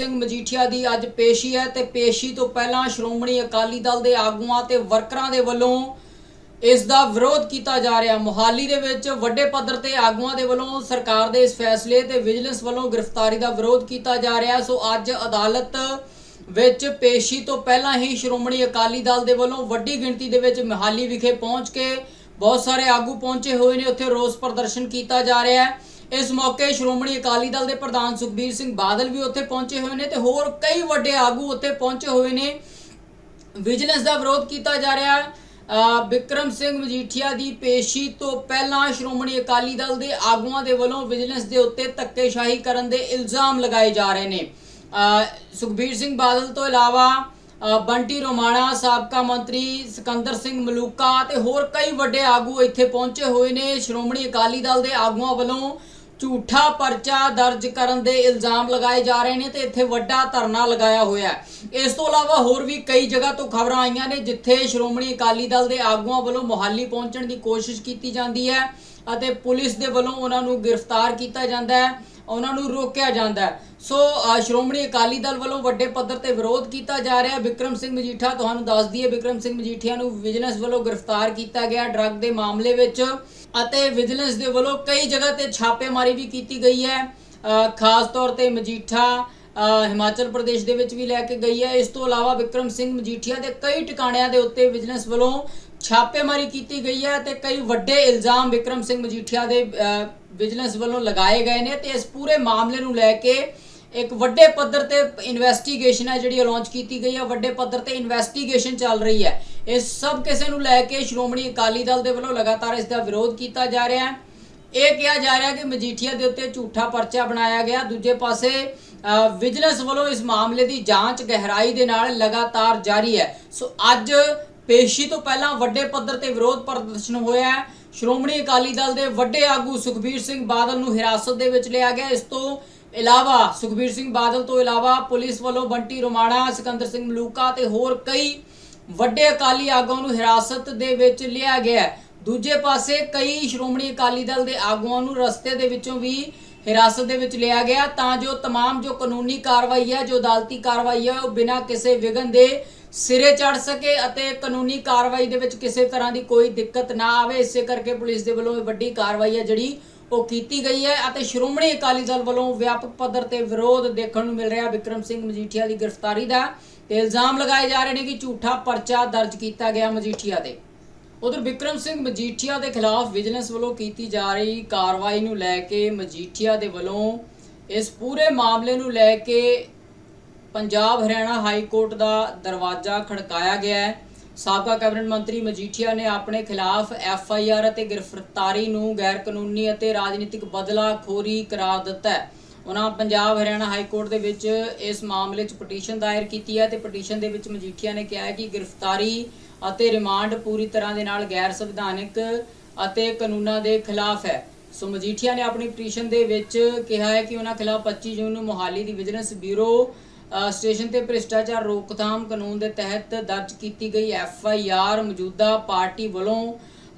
ਸਿੰਘ ਮਜੀਠੀਆ ਦੀ ਅੱਜ ਪੇਸ਼ੀ ਹੈ ਤੇ ਪੇਸ਼ੀ ਤੋਂ ਪਹਿਲਾਂ ਸ਼੍ਰੋਮਣੀ ਅਕਾਲੀ ਦਲ ਦੇ ਆਗੂਆਂ ਤੇ ਵਰਕਰਾਂ ਦੇ ਵੱਲੋਂ ਇਸ ਦਾ ਵਿਰੋਧ ਕੀਤਾ ਜਾ ਰਿਹਾ। ਮੋਹਾਲੀ ਦੇ ਵਿੱਚ ਵੱਡੇ ਪੱਧਰ ਤੇ ਆਗੂਆਂ ਦੇ ਵੱਲੋਂ ਸਰਕਾਰ ਦੇ ਇਸ ਫੈਸਲੇ ਤੇ ਵਿਜੀਲੈਂਸ ਵੱਲੋਂ ਗ੍ਰਿਫਤਾਰੀ ਦਾ ਵਿਰੋਧ ਕੀਤਾ ਜਾ ਰਿਹਾ। ਸੋ ਅੱਜ ਅਦਾਲਤ ਵਿੱਚ ਪੇਸ਼ੀ ਤੋਂ ਪਹਿਲਾਂ ਹੀ ਸ਼੍ਰੋਮਣੀ ਅਕਾਲੀ ਦਲ ਦੇ ਵੱਲੋਂ ਵੱਡੀ ਗਿਣਤੀ ਦੇ ਵਿੱਚ ਮੋਹਾਲੀ ਵਿਖੇ ਪਹੁੰਚ ਕੇ ਬਹੁਤ ਸਾਰੇ ਆਗੂ ਪਹੁੰਚੇ ਹੋਏ ਨੇ। ਉੱਥੇ ਰੋਸ ਪ੍ਰਦਰਸ਼ਨ ਕੀਤਾ ਜਾ ਰਿਹਾ ਹੈ। ਇਸ ਮੌਕੇ ਸ਼੍ਰੋਮਣੀ ਅਕਾਲੀ ਦਲ ਦੇ ਪ੍ਰਧਾਨ ਸੁਖਬੀਰ ਸਿੰਘ ਬਾਦਲ ਵੀ ਉੱਥੇ ਪਹੁੰਚੇ ਹੋਏ ਨੇ ਤੇ ਹੋਰ ਕਈ ਵੱਡੇ ਆਗੂ ਉੱਥੇ ਪਹੁੰਚੇ ਹੋਏ ਨੇ। ਵਿਜੀਲੈਂਸ ਦਾ ਵਿਰੋਧ ਕੀਤਾ ਜਾ ਰਿਹਾ। ਹੈ ਬਿਕਰਮ ਸਿੰਘ ਮਜੀਠੀਆ ਦੀ ਪੇਸ਼ੀ ਤੋਂ ਪਹਿਲਾਂ ਸ਼੍ਰੋਮਣੀ ਅਕਾਲੀ ਦਲ ਦੇ ਆਗੂਆਂ ਦੇ ਵੱਲੋਂ ਵਿਜੀਲੈਂਸ ਦੇ ਉੱਤੇ ਧੱਕੇਸ਼ਾਹੀ ਕਰਨ ਦੇ ਇਲਜ਼ਾਮ ਲਗਾਏ ਜਾ ਰਹੇ ਨੇ। ਸੁਖਬੀਰ ਸਿੰਘ ਬਾਦਲ ਤੋਂ ਇਲਾਵਾ ਬੰਟੀ ਰੋਮਾਣਾ, ਸਾਬਕਾ ਮੰਤਰੀ ਸਿਕੰਦਰ ਸਿੰਘ ਮਲੂਕਾ ਤੇ ਹੋਰ ਕਈ ਵੱਡੇ ਆਗੂ ਇੱਥੇ ਪਹੁੰਚੇ ਹੋਏ ਨੇ। ਸ਼੍ਰੋਮਣੀ ਅਕਾਲੀ ਦਲ ਦੇ ਆਗੂਆਂ ਵੱਲੋਂ ਝੂਠਾ ਪਰਚਾ ਦਰਜ ਕਰਨ ਦੇ ਇਲਜ਼ਾਮ ਲਗਾਏ ਜਾ ਰਹੇ ਨੇ ਤੇ ਇੱਥੇ ਵੱਡਾ ਧਰਨਾ ਲਗਾਇਆ ਹੋਇਆ ਇਸ ਤੋਂ ਇਲਾਵਾ ਹੋਰ ਵੀ ਕਈ ਜਗ੍ਹਾ ਤੋਂ ਖਬਰਾਂ ਆਈਆਂ ਨੇ ਜਿੱਥੇ ਸ਼੍ਰੋਮਣੀ ਅਕਾਲੀ ਦਲ ਦੇ ਆਗੂਆਂ ਵੱਲੋਂ ਮੁਹਾਲੀ ਪਹੁੰਚਣ ਦੀ ਕੋਸ਼ਿਸ਼ ਕੀਤੀ ਜਾਂਦੀ ਹੈ ਅਤੇ ਪੁਲਿਸ ਦੇ ਵੱਲੋਂ ਉਹਨਾਂ ਨੂੰ ਗ੍ਰਿਫਤਾਰ ਕੀਤਾ ਜਾਂਦਾ ਹੈ। ਉਹਨਾਂ ਨੂੰ ਰੋਕਿਆ ਜਾਂਦਾ ਹੈ। ਸੋ ਸ਼੍ਰੋਮਣੀ ਅਕਾਲੀ ਦਲ ਵੱਲੋਂ ਵੱਡੇ ਪੱਧਰ ਤੇ ਵਿਰੋਧ ਕੀਤਾ ਜਾ ਰਿਹਾ ਹੈ। ਬਿਕਰਮ ਸਿੰਘ ਮਜੀਠਾ, ਤੁਹਾਨੂੰ ਦੱਸ ਦਈਏ ਬਿਕਰਮ ਸਿੰਘ ਮਜੀਠੀਆ ਨੂੰ ਵਿਜੀਲੈਂਸ ਵੱਲੋਂ ਗ੍ਰਿਫਤਾਰ ਕੀਤਾ ਗਿਆ ਡਰੱਗ ਦੇ ਮਾਮਲੇ ਵਿੱਚ ਅਤੇ ਵਿਜੀਲੈਂਸ ਦੇ ਵੱਲੋਂ ਕਈ ਜਗ੍ਹਾ ਤੇ ਛਾਪੇਮਾਰੀ ਵੀ ਕੀਤੀ ਗਈ ਹੈ। ਖਾਸ ਤੌਰ ਤੇ ਮਜੀਠਾ ਹਿਮਾਚਲ ਪ੍ਰਦੇਸ਼ ਦੇ ਵਿੱਚ ਵੀ ਲੈ ਕੇ ਗਈ ਹੈ। ਇਸ ਤੋਂ ਇਲਾਵਾ ਵਿਕਰਮ ਸਿੰਘ ਮਜੀਠੀਆ ਦੇ ਕਈ ਟਿਕਾਣਿਆਂ ਦੇ ਉੱਤੇ ਵਿਜੀਲੈਂਸ ਵੱਲੋਂ ਛਾਪੇਮਾਰੀ ਕੀਤੀ ਗਈ ਹੈ ਤੇ ਕਈ ਵੱਡੇ ਇਲਜ਼ਾਮ ਵਿਕਰਮ ਸਿੰਘ ਮਜੀਠੀਆ ਦੇ ਵਿਜੀਲੈਂਸ ਵੱਲੋਂ ਲਗਾਏ ਗਏ ਨੇ ਤੇ ਇਸ ਪੂਰੇ ਮਾਮਲੇ ਨੂੰ ਲੈ ਕੇ ਇੱਕ ਵੱਡੇ ਪੱਧਰ ਤੇ ਇਨਵੈਸਟੀਗੇਸ਼ਨ ਹੈ ਜਿਹੜੀ ਲਾਂਚ ਕੀਤੀ ਗਈ ਹੈ। ਵੱਡੇ ਪੱਧਰ ਤੇ ਇਨਵੈਸਟੀਗੇਸ਼ਨ ਚੱਲ ਰਹੀ ਹੈ। ਇਸ ਸਭ ਕਿਸੇ ਨੂੰ ਲੈ ਕੇ ਸ਼੍ਰੋਮਣੀ ਅਕਾਲੀ ਦਲ ਦੇ ਵੱਲੋਂ ਲਗਾਤਾਰ ਇਸ ਦਾ ਵਿਰੋਧ ਕੀਤਾ ਜਾ ਰਿਹਾ ਹੈ। ਇਹ ਕਿਹਾ ਜਾ ਰਿਹਾ ਕਿ ਮਜੀਠੀਆ ਦੇ ਉੱਤੇ ਝੂਠਾ ਪਰਚਾ ਬਣਾਇਆ ਗਿਆ। ਦੂਜੇ ਪਾਸੇ ਵਿਜੀਲੈਂਸ ਵੱਲੋਂ ਇਸ ਮਾਮਲੇ ਦੀ ਜਾਂਚ ਗਹਿਰਾਈ ਦੇ ਨਾਲ ਲਗਾਤਾਰ ਜਾਰੀ ਹੈ। ਸੋ ਅੱਜ ਪੇਸ਼ੀ ਤੋਂ ਪਹਿਲਾਂ ਵੱਡੇ ਪੱਧਰ ਤੇ ਵਿਰੋਧ ਪ੍ਰਦਰਸ਼ਨ ਹੋਇਆ ਹੈ। ਸ਼੍ਰੋਮਣੀ ਅਕਾਲੀ ਦਲ ਦੇ ਵੱਡੇ ਆਗੂ ਸੁਖਬੀਰ ਸਿੰਘ ਬਾਦਲ ਨੂੰ ਹਿਰਾਸਤ ਦੇ ਵਿੱਚ ਲਿਆ ਗਿਆ ਇਸ ਤੋਂ ਇਲਾਵਾ ਸੁਖਬੀਰ ਸਿੰਘ ਬਾਦਲ ਤੋਂ ਇਲਾਵਾ ਪੁਲਿਸ ਵੱਲੋਂ ਬੰਟੀ ਰੋਮਾਣਾ ਸਿਕੰਦਰ ਸਿੰਘ ਮਲੂਕਾ ਤੇ ਹੋਰ ਕਈ ਵੱਡੇ ਅਕਾਲੀ ਆਗੂਆਂ ਨੂੰ ਹਿਰਾਸਤ ਦੇ ਵਿੱਚ ਲਿਆ ਗਿਆ ਹੈ। ਦੂਜੇ ਪਾਸੇ ਕਈ ਸ਼੍ਰੋਮਣੀ ਅਕਾਲੀ ਦਲ ਦੇ ਆਗੂਆਂ ਨੂੰ ਰਸਤੇ ਦੇ ਵਿੱਚੋਂ ਵੀ ਹਿਰਾਸਤ ਦੇ ਵਿੱਚ ਲਿਆ ਗਿਆ ਤਾਂ ਜੋ तमाम ਜੋ ਕਾਨੂੰਨੀ ਕਾਰਵਾਈ ਹੈ ਜੋ ਅਦਾਲਤੀ ਕਾਰਵਾਈ ਹੈ ਉਹ ਬਿਨਾਂ ਕਿਸੇ ਵਿਘਨ ਦੇ ਸਿਰੇ ਚੜ ਸਕੇ ਅਤੇ ਕਾਨੂੰਨੀ ਕਾਰਵਾਈ ਦੇ ਵਿੱਚ ਕਿਸੇ ਤਰ੍ਹਾਂ ਦੀ ਕੋਈ ਦਿੱਕਤ ਨਾ ਆਵੇ, ਇਸੇ ਕਰਕੇ ਪੁਲਿਸ ਦੇ ਵੱਲੋਂ ਇਹ ਵੱਡੀ ਕਾਰਵਾਈ ਹੈ ਜਿਹੜੀ ਉਹ ਕੀਤੀ ਗਈ ਹੈ ਅਤੇ ਸ਼੍ਰੋਮਣੀ ਅਕਾਲੀ ਦਲ ਵੱਲੋਂ ਵਿਆਪਕ ਪੱਧਰ ਤੇ ਵਿਰੋਧ ਦੇਖਣ ਨੂੰ ਮਿਲ ਰਿਹਾ। ਵਿਕਰਮ ਸਿੰਘ ਮਜੀਠੀਆ ਦੀ ਗ੍ਰਿਫਤਾਰੀ ਦਾ ਤੇ ਇਲਜ਼ਾਮ ਲਗਾਏ ਜਾ ਰਹੇ ਨੇ ਕਿ ਝੂਠਾ ਪਰਚਾ ਦਰਜ ਕੀਤਾ ਗਿਆ ਮਜੀਠੀਆ ਤੇ। ਉਧਰ ਵਿਕਰਮ ਸਿੰਘ ਮਜੀਠੀਆ ਦੇ ਖਿਲਾਫ ਵਿਜੀਲੈਂਸ ਵੱਲੋਂ ਕੀਤੀ ਜਾ ਰਹੀ ਕਾਰਵਾਈ ਨੂੰ ਲੈ ਕੇ ਮਜੀਠੀਆ ਦੇ ਵੱਲੋਂ ਇਸ ਪੂਰੇ ਮਾਮਲੇ ਨੂੰ ਲੈ ਕੇ ਪੰਜਾਬ ਹਰਿਆਣਾ ਹਾਈ ਕੋਰਟ ਦਾ ਦਰਵਾਜ਼ਾ ਖੜਕਾਇਆ ਗਿਆ ਹੈ। ਸਾਬਕਾ ਕੈਬਨਿਟ ਮੰਤਰੀ ਮਜੀਠੀਆ ਨੇ ਆਪਣੇ ਖਿਲਾਫ ਐਫ ਆਈ ਆਰ ਅਤੇ ਗ੍ਰਿਫਤਾਰੀ ਨੂੰ ਗੈਰ ਕਾਨੂੰਨੀ ਅਤੇ ਰਾਜਨੀਤਿਕ ਬਦਲਾਖੋਰੀ ਕਰਾਰ ਦਿੱਤਾ ਹੈ। ਉਹਨਾਂ ਪੰਜਾਬ ਹਰਿਆਣਾ ਹਾਈ ਕੋਰਟ ਦੇ ਵਿੱਚ ਇਸ ਮਾਮਲੇ 'ਚ ਪਟੀਸ਼ਨ ਦਾਇਰ ਕੀਤੀ ਹੈ ਤੇ ਪਟੀਸ਼ਨ ਦੇ ਵਿੱਚ ਮਜੀਠੀਆ ਨੇ ਕਿਹਾ ਹੈ ਕਿ ਗ੍ਰਿਫਤਾਰੀ ਅਤੇ ਰਿਮਾਂਡ ਪੂਰੀ ਤਰ੍ਹਾਂ ਦੇ ਨਾਲ ਗੈਰ ਸੰਵਿਧਾਨਕ ਅਤੇ ਕਾਨੂੰਨਾਂ ਦੇ ਖਿਲਾਫ ਹੈ। ਸੋ ਮਜੀਠੀਆ ਨੇ ਆਪਣੀ ਪਟੀਸ਼ਨ ਦੇ ਵਿੱਚ ਕਿਹਾ ਹੈ ਕਿ ਉਹਨਾਂ ਖਿਲਾਫ 25 ਜੂਨ ਨੂੰ ਮੋਹਾਲੀ ਦੀ ਵਿਜੀਲੈਂਸ ਬਿਊਰੋ ਸਟੇਸ਼ਨ ਤੇ ਭ੍ਰਿਸ਼ਟਾਚਾਰ ਰੋਕਥਾਮ ਕਾਨੂੰਨ ਦੇ ਤਹਿਤ ਦਰਜ ਕੀਤੀ ਗਈ ਐਫ ਆਈ ਆਰ ਮੌਜੂਦਾ ਪਾਰਟੀ ਵੱਲੋਂ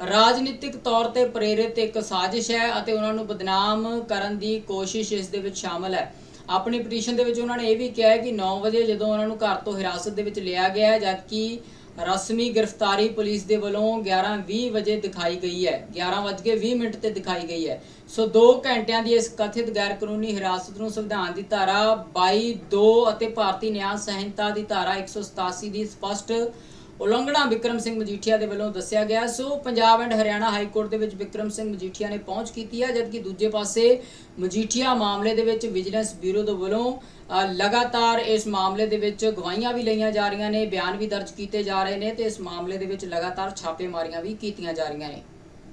ਰਾਜਨੀਤਿਕ ਤੌਰ ਤੇ ਪ੍ਰੇਰਿਤ ਇੱਕ ਸਾਜ਼ਿਸ਼ ਹੈ ਅਤੇ ਉਹਨਾਂ ਨੂੰ ਬਦਨਾਮ ਕਰਨ ਦੀ ਕੋਸ਼ਿਸ਼ ਇਸ ਦੇ ਵਿੱਚ ਸ਼ਾਮਲ ਹੈ। ਆਪਣੀ ਪਟੀਸ਼ਨ ਦੇ ਵਿੱਚ ਉਹਨਾਂ ਨੇ ਇਹ ਵੀ ਕਿਹਾ ਹੈ ਕਿ 9 ਵਜੇ ਜਦੋਂ ਉਹਨਾਂ ਨੂੰ ਘਰ ਤੋਂ ਹਿਰਾਸਤ ਦੇ ਵਿੱਚ ਲਿਆ ਗਿਆ ਹੈ, ਜਦਕਿ ਰਸਮੀ ਗ੍ਰਿਫਤਾਰੀ ਪੁਲਿਸ ਦੇ ਵੱਲੋਂ 11:20 ਵਜੇ ਦਿਖਾਈ ਗਈ ਹੈ। 11:20 ਮਿੰਟ ਤੇ ਦਿਖਾਈ ਗਈ ਹੈ। ਸੋ 2 ਘੰਟਿਆਂ ਦੀ ਇਸ ਕਥਿਤ ਗੈਰ ਕਾਨੂੰਨੀ ਹਿਰਾਸਤ ਨੂੰ ਸੰਵਿਧਾਨ ਦੀ ਧਾਰਾ 22 2 ਅਤੇ ਭਾਰਤੀ ਨਿਆਂ ਸੰਹਿਤਾ ਦੀ ਧਾਰਾ 187 ਦੀ ਸਪਸ਼ਟ ਉਲੰਘਣਾ ਵਿਕਰਮ ਸਿੰਘ ਮਜੀਠੀਆ ਦੇ ਵੱਲੋਂ ਦੱਸਿਆ ਗਿਆ so Punjab and Haryana high court ਦੇ ਵਿੱਚ ਵਿਕਰਮ ਸਿੰਘ ਮਜੀਠੀਆ ਨੇ ਪਹੁੰਚ ਕੀਤੀ ਹੈ, ਜਦਕਿ ਦੂਜੇ ਪਾਸੇ ਮਜੀਠੀਆ ਮਾਮਲੇ ਦੇ ਵਿੱਚ ਵਿਜੀਲੈਂਸ ਬਿਊਰੋ ਦੇ ਵੱਲੋਂ ਲਗਾਤਾਰ ਇਸ ਮਾਮਲੇ ਦੇ ਵਿੱਚ ਗਵਾਹੀਆਂ ਵੀ ਲਈਆਂ ਜਾ ਰਹੀਆਂ ਨੇ, ਬਿਆਨ ਵੀ ਦਰਜ ਕੀਤੇ ਜਾ ਰਹੇ ਨੇ ਤੇ ਇਸ ਮਾਮਲੇ ਦੇ ਵਿੱਚ ਲਗਾਤਾਰ ਛਾਪੇਮਾਰੀਆਂ ਵੀ ਕੀਤੀਆਂ ਜਾ ਰਹੀਆਂ ਨੇ।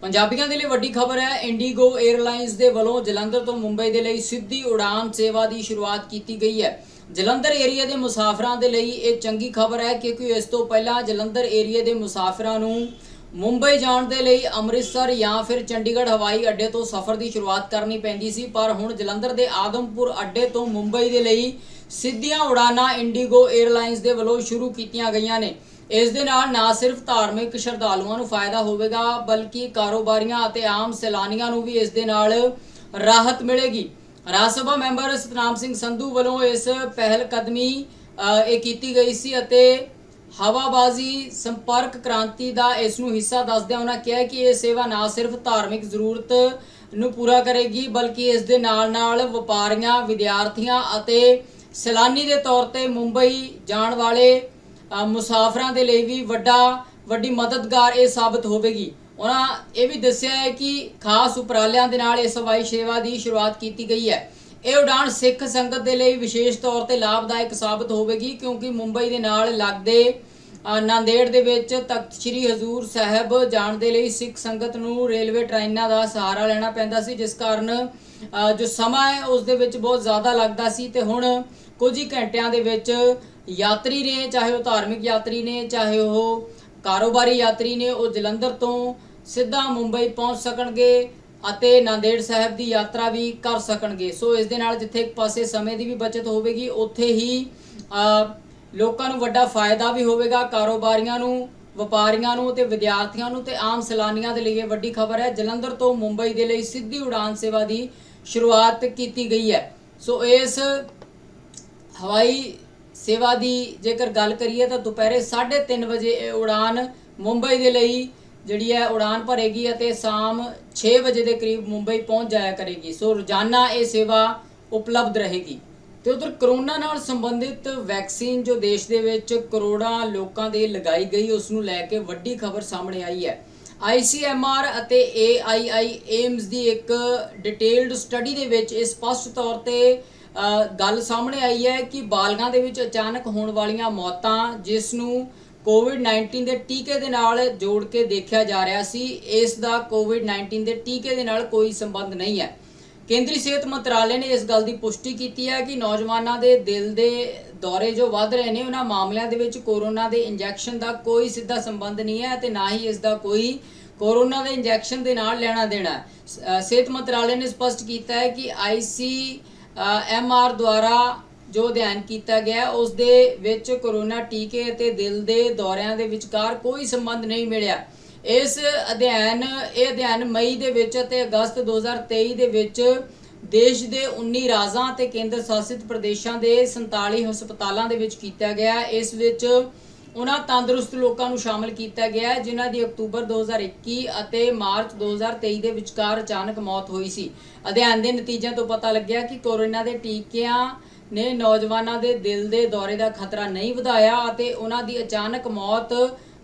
ਪੰਜਾਬੀਆਂ ਦੇ ਲਈ ਵੱਡੀ ਖਬਰ ਹੈ, ਇੰਡੀਗੋ 에ਅਰਲਾਈਨਸ ਦੇ ਵੱਲੋਂ ਜਲੰਧਰ ਤੋਂ ਮੁੰਬਈ ਦੇ ਲਈ ਸਿੱਧੀ ਉਡਾਨ ਸੇਵਾ ਦੀ ਸ਼ੁਰੂਆਤ ਕੀਤੀ ਗਈ ਹੈ। ਜਲੰਧਰ ਏਰੀਆ ਦੇ ਮੁਸਾਫਰਾਂ ਦੇ ਲਈ ਇਹ ਚੰਗੀ ਖਬਰ ਹੈ ਕਿਉਂਕਿ ਇਸ ਤੋਂ ਪਹਿਲਾਂ ਜਲੰਧਰ ਏਰੀਆ ਦੇ ਮੁਸਾਫਰਾਂ ਨੂੰ ਮੁੰਬਈ ਜਾਣ ਦੇ ਲਈ ਅੰਮ੍ਰਿਤਸਰ ਜਾਂ ਫਿਰ ਚੰਡੀਗੜ੍ਹ ਹਵਾਈ ਅੱਡੇ ਤੋਂ ਸਫ਼ਰ ਦੀ ਸ਼ੁਰੂਆਤ ਕਰਨੀ ਪੈਂਦੀ ਸੀ, ਪਰ ਹੁਣ ਜਲੰਧਰ ਦੇ ਆਦਮਪੁਰ ਅੱਡੇ ਤੋਂ ਮੁੰਬਈ ਦੇ ਲਈ ਸਿੱਧੀਆਂ ਉਡਾਨਾਂ ਇੰਡੀਗੋ 에ਅਰਲਾਈਨਸ ਦੇ ਵੱਲੋਂ ਸ਼ੁਰੂ ਕੀਤੀਆਂ ਗਈਆਂ ਨੇ। ਇਸ ਦੇ ਨਾਲ ਨਾ ਸਿਰਫ ਧਾਰਮਿਕ ਸ਼ਰਧਾਲੂਆਂ ਨੂੰ ਫਾਇਦਾ ਹੋਵੇਗਾ, ਬਲਕਿ ਕਾਰੋਬਾਰੀਆਂ ਅਤੇ ਆਮ ਸੈਲਾਨੀਆਂ ਨੂੰ ਵੀ ਇਸ ਦੇ ਨਾਲ ਰਾਹਤ ਮਿਲੇਗੀ। ਰਾਜ ਸਭਾ ਮੈਂਬਰ ਸਤਨਾਮ ਸਿੰਘ ਸੰਧੂ ਵੱਲੋਂ ਇਸ ਪਹਿਲ ਕਦਮੀ ਇਹ ਕੀਤੀ ਗਈ ਸੀ ਅਤੇ ਹਵਾਬਾਜ਼ੀ, ਸੰਪਰਕ ਕ੍ਰਾਂਤੀ ਦਾ ਇਸ ਨੂੰ ਹਿੱਸਾ ਦੱਸਦਿਆਂ ਉਹਨਾਂ ਕਿਹਾ ਕਿ ਇਹ ਸੇਵਾ ਨਾ ਸਿਰਫ ਧਾਰਮਿਕ ਜ਼ਰੂਰਤ ਨੂੰ ਪੂਰਾ ਕਰੇਗੀ, ਬਲਕਿ ਇਸ ਦੇ ਨਾਲ-ਨਾਲ ਵਪਾਰੀਆਂ, ਵਿਦਿਆਰਥੀਆਂ ਅਤੇ ਸੈਲਾਨੀ ਦੇ ਤੌਰ ਤੇ ਮੁੰਬਈ ਜਾਣ ਵਾਲੇ ਮੁਸਾਫਰਾਂ ਦੇ ਲਈ ਵੀ ਵੱਡਾ, ਵੱਡੀ ਮਦਦਗਾਰ ਇਹ ਸਾਬਤ ਹੋਵੇਗੀ। ਉਹਨਾਂ ਇਹ ਵੀ ਦੱਸਿਆ ਹੈ ਕਿ ਖਾਸ ਉਪਰਾਲਿਆਂ ਦੇ ਨਾਲ ਇਸ ਹਵਾਈ ਸੇਵਾ ਦੀ ਸ਼ੁਰੂਆਤ ਕੀਤੀ ਗਈ ਹੈ। ਇਹ ਉਡਾਣ ਸਿੱਖ ਸੰਗਤ ਦੇ ਲਈ ਵਿਸ਼ੇਸ਼ ਤੌਰ ਤੇ ਲਾਭਦਾਇਕ ਸਾਬਤ ਹੋਵੇਗੀ ਕਿਉਂਕਿ ਮੁੰਬਈ ਦੇ ਨਾਲ ਲੱਗਦੇ ਨਾਂਦੇੜ ਦੇ ਵਿੱਚ ਤਖਤ ਸ੍ਰੀ ਹਜ਼ੂਰ ਸਾਹਿਬ ਜਾਣ ਦੇ ਲਈ ਸਿੱਖ ਸੰਗਤ ਨੂੰ ਰੇਲਵੇ ਟ੍ਰੇਨਾਂ ਦਾ ਸਹਾਰਾ ਲੈਣਾ ਪੈਂਦਾ ਸੀ, ਜਿਸ ਕਾਰਨ ਜੋ ਸਮਾਂ ਹੈ ਉਸ ਦੇ ਵਿੱਚ ਬਹੁਤ ਜ਼ਿਆਦਾ ਲੱਗਦਾ ਸੀ ਤੇ ਹੁਣ ਕੁਝ ਹੀ ਘੰਟਿਆਂ ਦੇ ਵਿੱਚ ਯਾਤਰੀ ਨੇ, ਚਾਹੇ ਉਹ ਧਾਰਮਿਕ ਯਾਤਰੀ ਨੇ, ਚਾਹੇ ਉਹ ਕਾਰੋਬਾਰੀ ਯਾਤਰੀ ਨੇ, ਉਹ ਜਲੰਧਰ ਤੋਂ ਸਿੱਧਾ ਮੁੰਬਈ ਪਹੁੰਚ ਸਕਣਗੇ ਅਤੇ ਨਾਂਦੇੜ ਸਾਹਿਬ ਦੀ ਯਾਤਰਾ ਵੀ ਕਰ ਸਕਣਗੇ। ਸੋ ਇਸ ਦੇ ਨਾਲ ਜਿੱਥੇ ਇੱਕ ਪਾਸੇ ਸਮੇਂ ਦੀ ਵੀ ਬਚਤ ਹੋਵੇਗੀ, ਉੱਥੇ ਹੀ ਲੋਕਾਂ ਨੂੰ ਵੱਡਾ ਫਾਇਦਾ ਵੀ ਹੋਵੇਗਾ ਕਾਰੋਬਾਰੀਆਂ ਨੂੰ, ਵਪਾਰੀਆਂ ਨੂੰ ਤੇ ਵਿਦਿਆਰਥੀਆਂ ਨੂੰ ਤੇ ਆਮ ਸੈਲਾਨੀਆਂ ਦੇ ਲਈ ਇਹ ਵੱਡੀ ਖਬਰ ਹੈ। ਜਲੰਧਰ ਤੋਂ ਮੁੰਬਈ ਦੇ ਲਈ ਸਿੱਧੀ ਉਡਾਨ ਸੇਵਾ ਦੀ ਸ਼ੁਰੂਆਤ ਕੀਤੀ ਗਈ ਹੈ। ਸੋ ਇਸ ਹਵਾਈ ਸੇਵਾ ਦੀ ਜੇਕਰ ਗੱਲ ਕਰੀਏ ਤਾਂ ਦੁਪਹਿਰੇ 3:30 ਵਜੇ ਇਹ ਉਡਾਨ ਮੁੰਬਈ ਦੇ ਲਈ ਜਿਹੜੀ ਹੈ ਉਡਾਨ ਭਰੇਗੀ ਅਤੇ ਸ਼ਾਮ 6 ਵਜੇ ਦੇ ਕਰੀਬ ਮੁੰਬਈ ਪਹੁੰਚ ਜਾਇਆ ਕਰੇਗੀ। ਸੋ ਰੋਜ਼ਾਨਾ ਇਹ ਸੇਵਾ ਉਪਲਬਧ ਰਹੇਗੀ। ਤੇ ਉਧਰ ਕਰੋਨਾ ਨਾਲ ਸੰਬੰਧਿਤ ਵੈਕਸੀਨ ਜੋ ਦੇਸ਼ ਦੇ ਵਿੱਚ ਕਰੋੜਾਂ ਲੋਕਾਂ ਦੇ ਲਗਾਈ ਗਈ, ਉਸ ਨੂੰ ਲੈ ਕੇ ਵੱਡੀ ਖਬਰ ਸਾਹਮਣੇ ਆਈ ਹੈ। ICMR ਅਤੇ AII ਏਮਸ ਦੀ ਇੱਕ ਡਿਟੇਲਡ ਸਟੱਡੀ ਦੇ ਵਿੱਚ ਇਹ ਸਪਸ਼ਟ ਤੌਰ ਤੇ ਗੱਲ ਸਾਹਮਣੇ ਆਈ ਹੈ ਕਿ ਬਾਲਗਾਂ ਦੇ ਵਿੱਚ ਅਚਾਨਕ ਹੋਣ ਵਾਲੀਆਂ ਮੌਤਾਂ, ਜਿਸ ਨੂੰ ਕੋਵਿਡ-19 ਦੇ ਟੀਕੇ ਦੇ ਨਾਲ ਜੋੜ ਕੇ ਦੇਖਿਆ ਜਾ ਰਿਹਾ ਸੀ। ਇਸ ਦਾ ਕੋਵਿਡ-19 ਦੇ ਟੀਕੇ ਦੇ ਨਾਲ ਕੋਈ ਸੰਬੰਧ ਨਹੀਂ ਹੈ। ਕੇਂਦਰੀ ਸਿਹਤ ਮੰਤਰਾਲੇ ਨੇ ਇਸ ਗੱਲ ਦੀ ਪੁਸ਼ਟੀ ਕੀਤੀ ਹੈ ਕਿ ਨੌਜਵਾਨਾਂ ਦੇ ਦਿਲ ਦੇ ਦੌਰੇ ਜੋ ਵੱਧ ਰਹੇ ਨੇ, ਉਹਨਾਂ ਮਾਮਲਿਆਂ ਦੇ ਵਿੱਚ ਕੋਰੋਨਾ ਦੇ ਇੰਜੈਕਸ਼ਨ ਦਾ ਕੋਈ ਸਿੱਧਾ ਸੰਬੰਧ ਨਹੀਂ ਹੈ ਤੇ ਨਾ ਹੀ ਇਸ ਦਾ ਕੋਈ ਕੋਰੋਨਾ ਦੇ ਇੰਜੈਕਸ਼ਨ ਦੇ ਨਾਲ ਲੈਣਾ ਦੇਣਾ ਸ- ਸਿਹਤ ਮੰਤਰਾਲੇ ਨੇ ਸਪਸ਼ਟ ਕੀਤਾ ਹੈ ਕਿ ਆਈਸੀ ਐਮਆਰ ਦੁਆਰਾ ਜੋ ਅਧਿਐਨ ਕੀਤਾ ਗਿਆ ਉਸ ਦੇ ਵਿੱਚ ਕੋਰੋਨਾ ਟੀਕੇ ਅਤੇ ਦਿਲ ਦੇ ਦੌਰਿਆਂ ਦੇ ਵਿਚਕਾਰ ਕੋਈ ਸੰਬੰਧ ਨਹੀਂ ਮਿਲਿਆ। ਇਸ ਅਧਿਐਨ, ਇਹ ਅਧਿਐਨ ਮਈ ਦੇ ਵਿੱਚ ਅਤੇ ਅਗਸਤ 2023 ਦੇ ਵਿੱਚ ਦੇਸ਼ ਦੇ 19 ਰਾਜਾਂ ਅਤੇ ਕੇਂਦਰ ਸ਼ਾਸਿਤ ਪ੍ਰਦੇਸ਼ਾਂ ਦੇ 47 ਹਸਪਤਾਲਾਂ ਦੇ ਵਿੱਚ ਕੀਤਾ ਗਿਆ। ਇਸ ਵਿੱਚ ਉਹਨਾਂ ਤੰਦਰੁਸਤ ਲੋਕਾਂ ਨੂੰ ਸ਼ਾਮਲ ਕੀਤਾ ਗਿਆ, ਜਿਨ੍ਹਾਂ ਦੀ ਅਕਤੂਬਰ 2021 ਅਤੇ ਮਾਰਚ 2023 ਦੇ ਵਿਚਕਾਰ ਅਚਾਨਕ ਮੌਤ ਹੋਈ ਸੀ। ਅਧਿਐਨ ਦੇ ਨਤੀਜਿਆਂ ਤੋਂ ਪਤਾ ਲੱਗਿਆ ਕਿ ਕੋਰੋਨਾ ਦੇ ਟੀਕਿਆਂ ਨੇ ਨੌਜਵਾਨਾਂ ਦੇ ਦਿਲ ਦੇ ਦੌਰੇ ਦਾ ਖਤਰਾ ਨਹੀਂ ਵਧਾਇਆ ਅਤੇ ਉਹਨਾਂ ਦੀ ਅਚਾਨਕ ਮੌਤ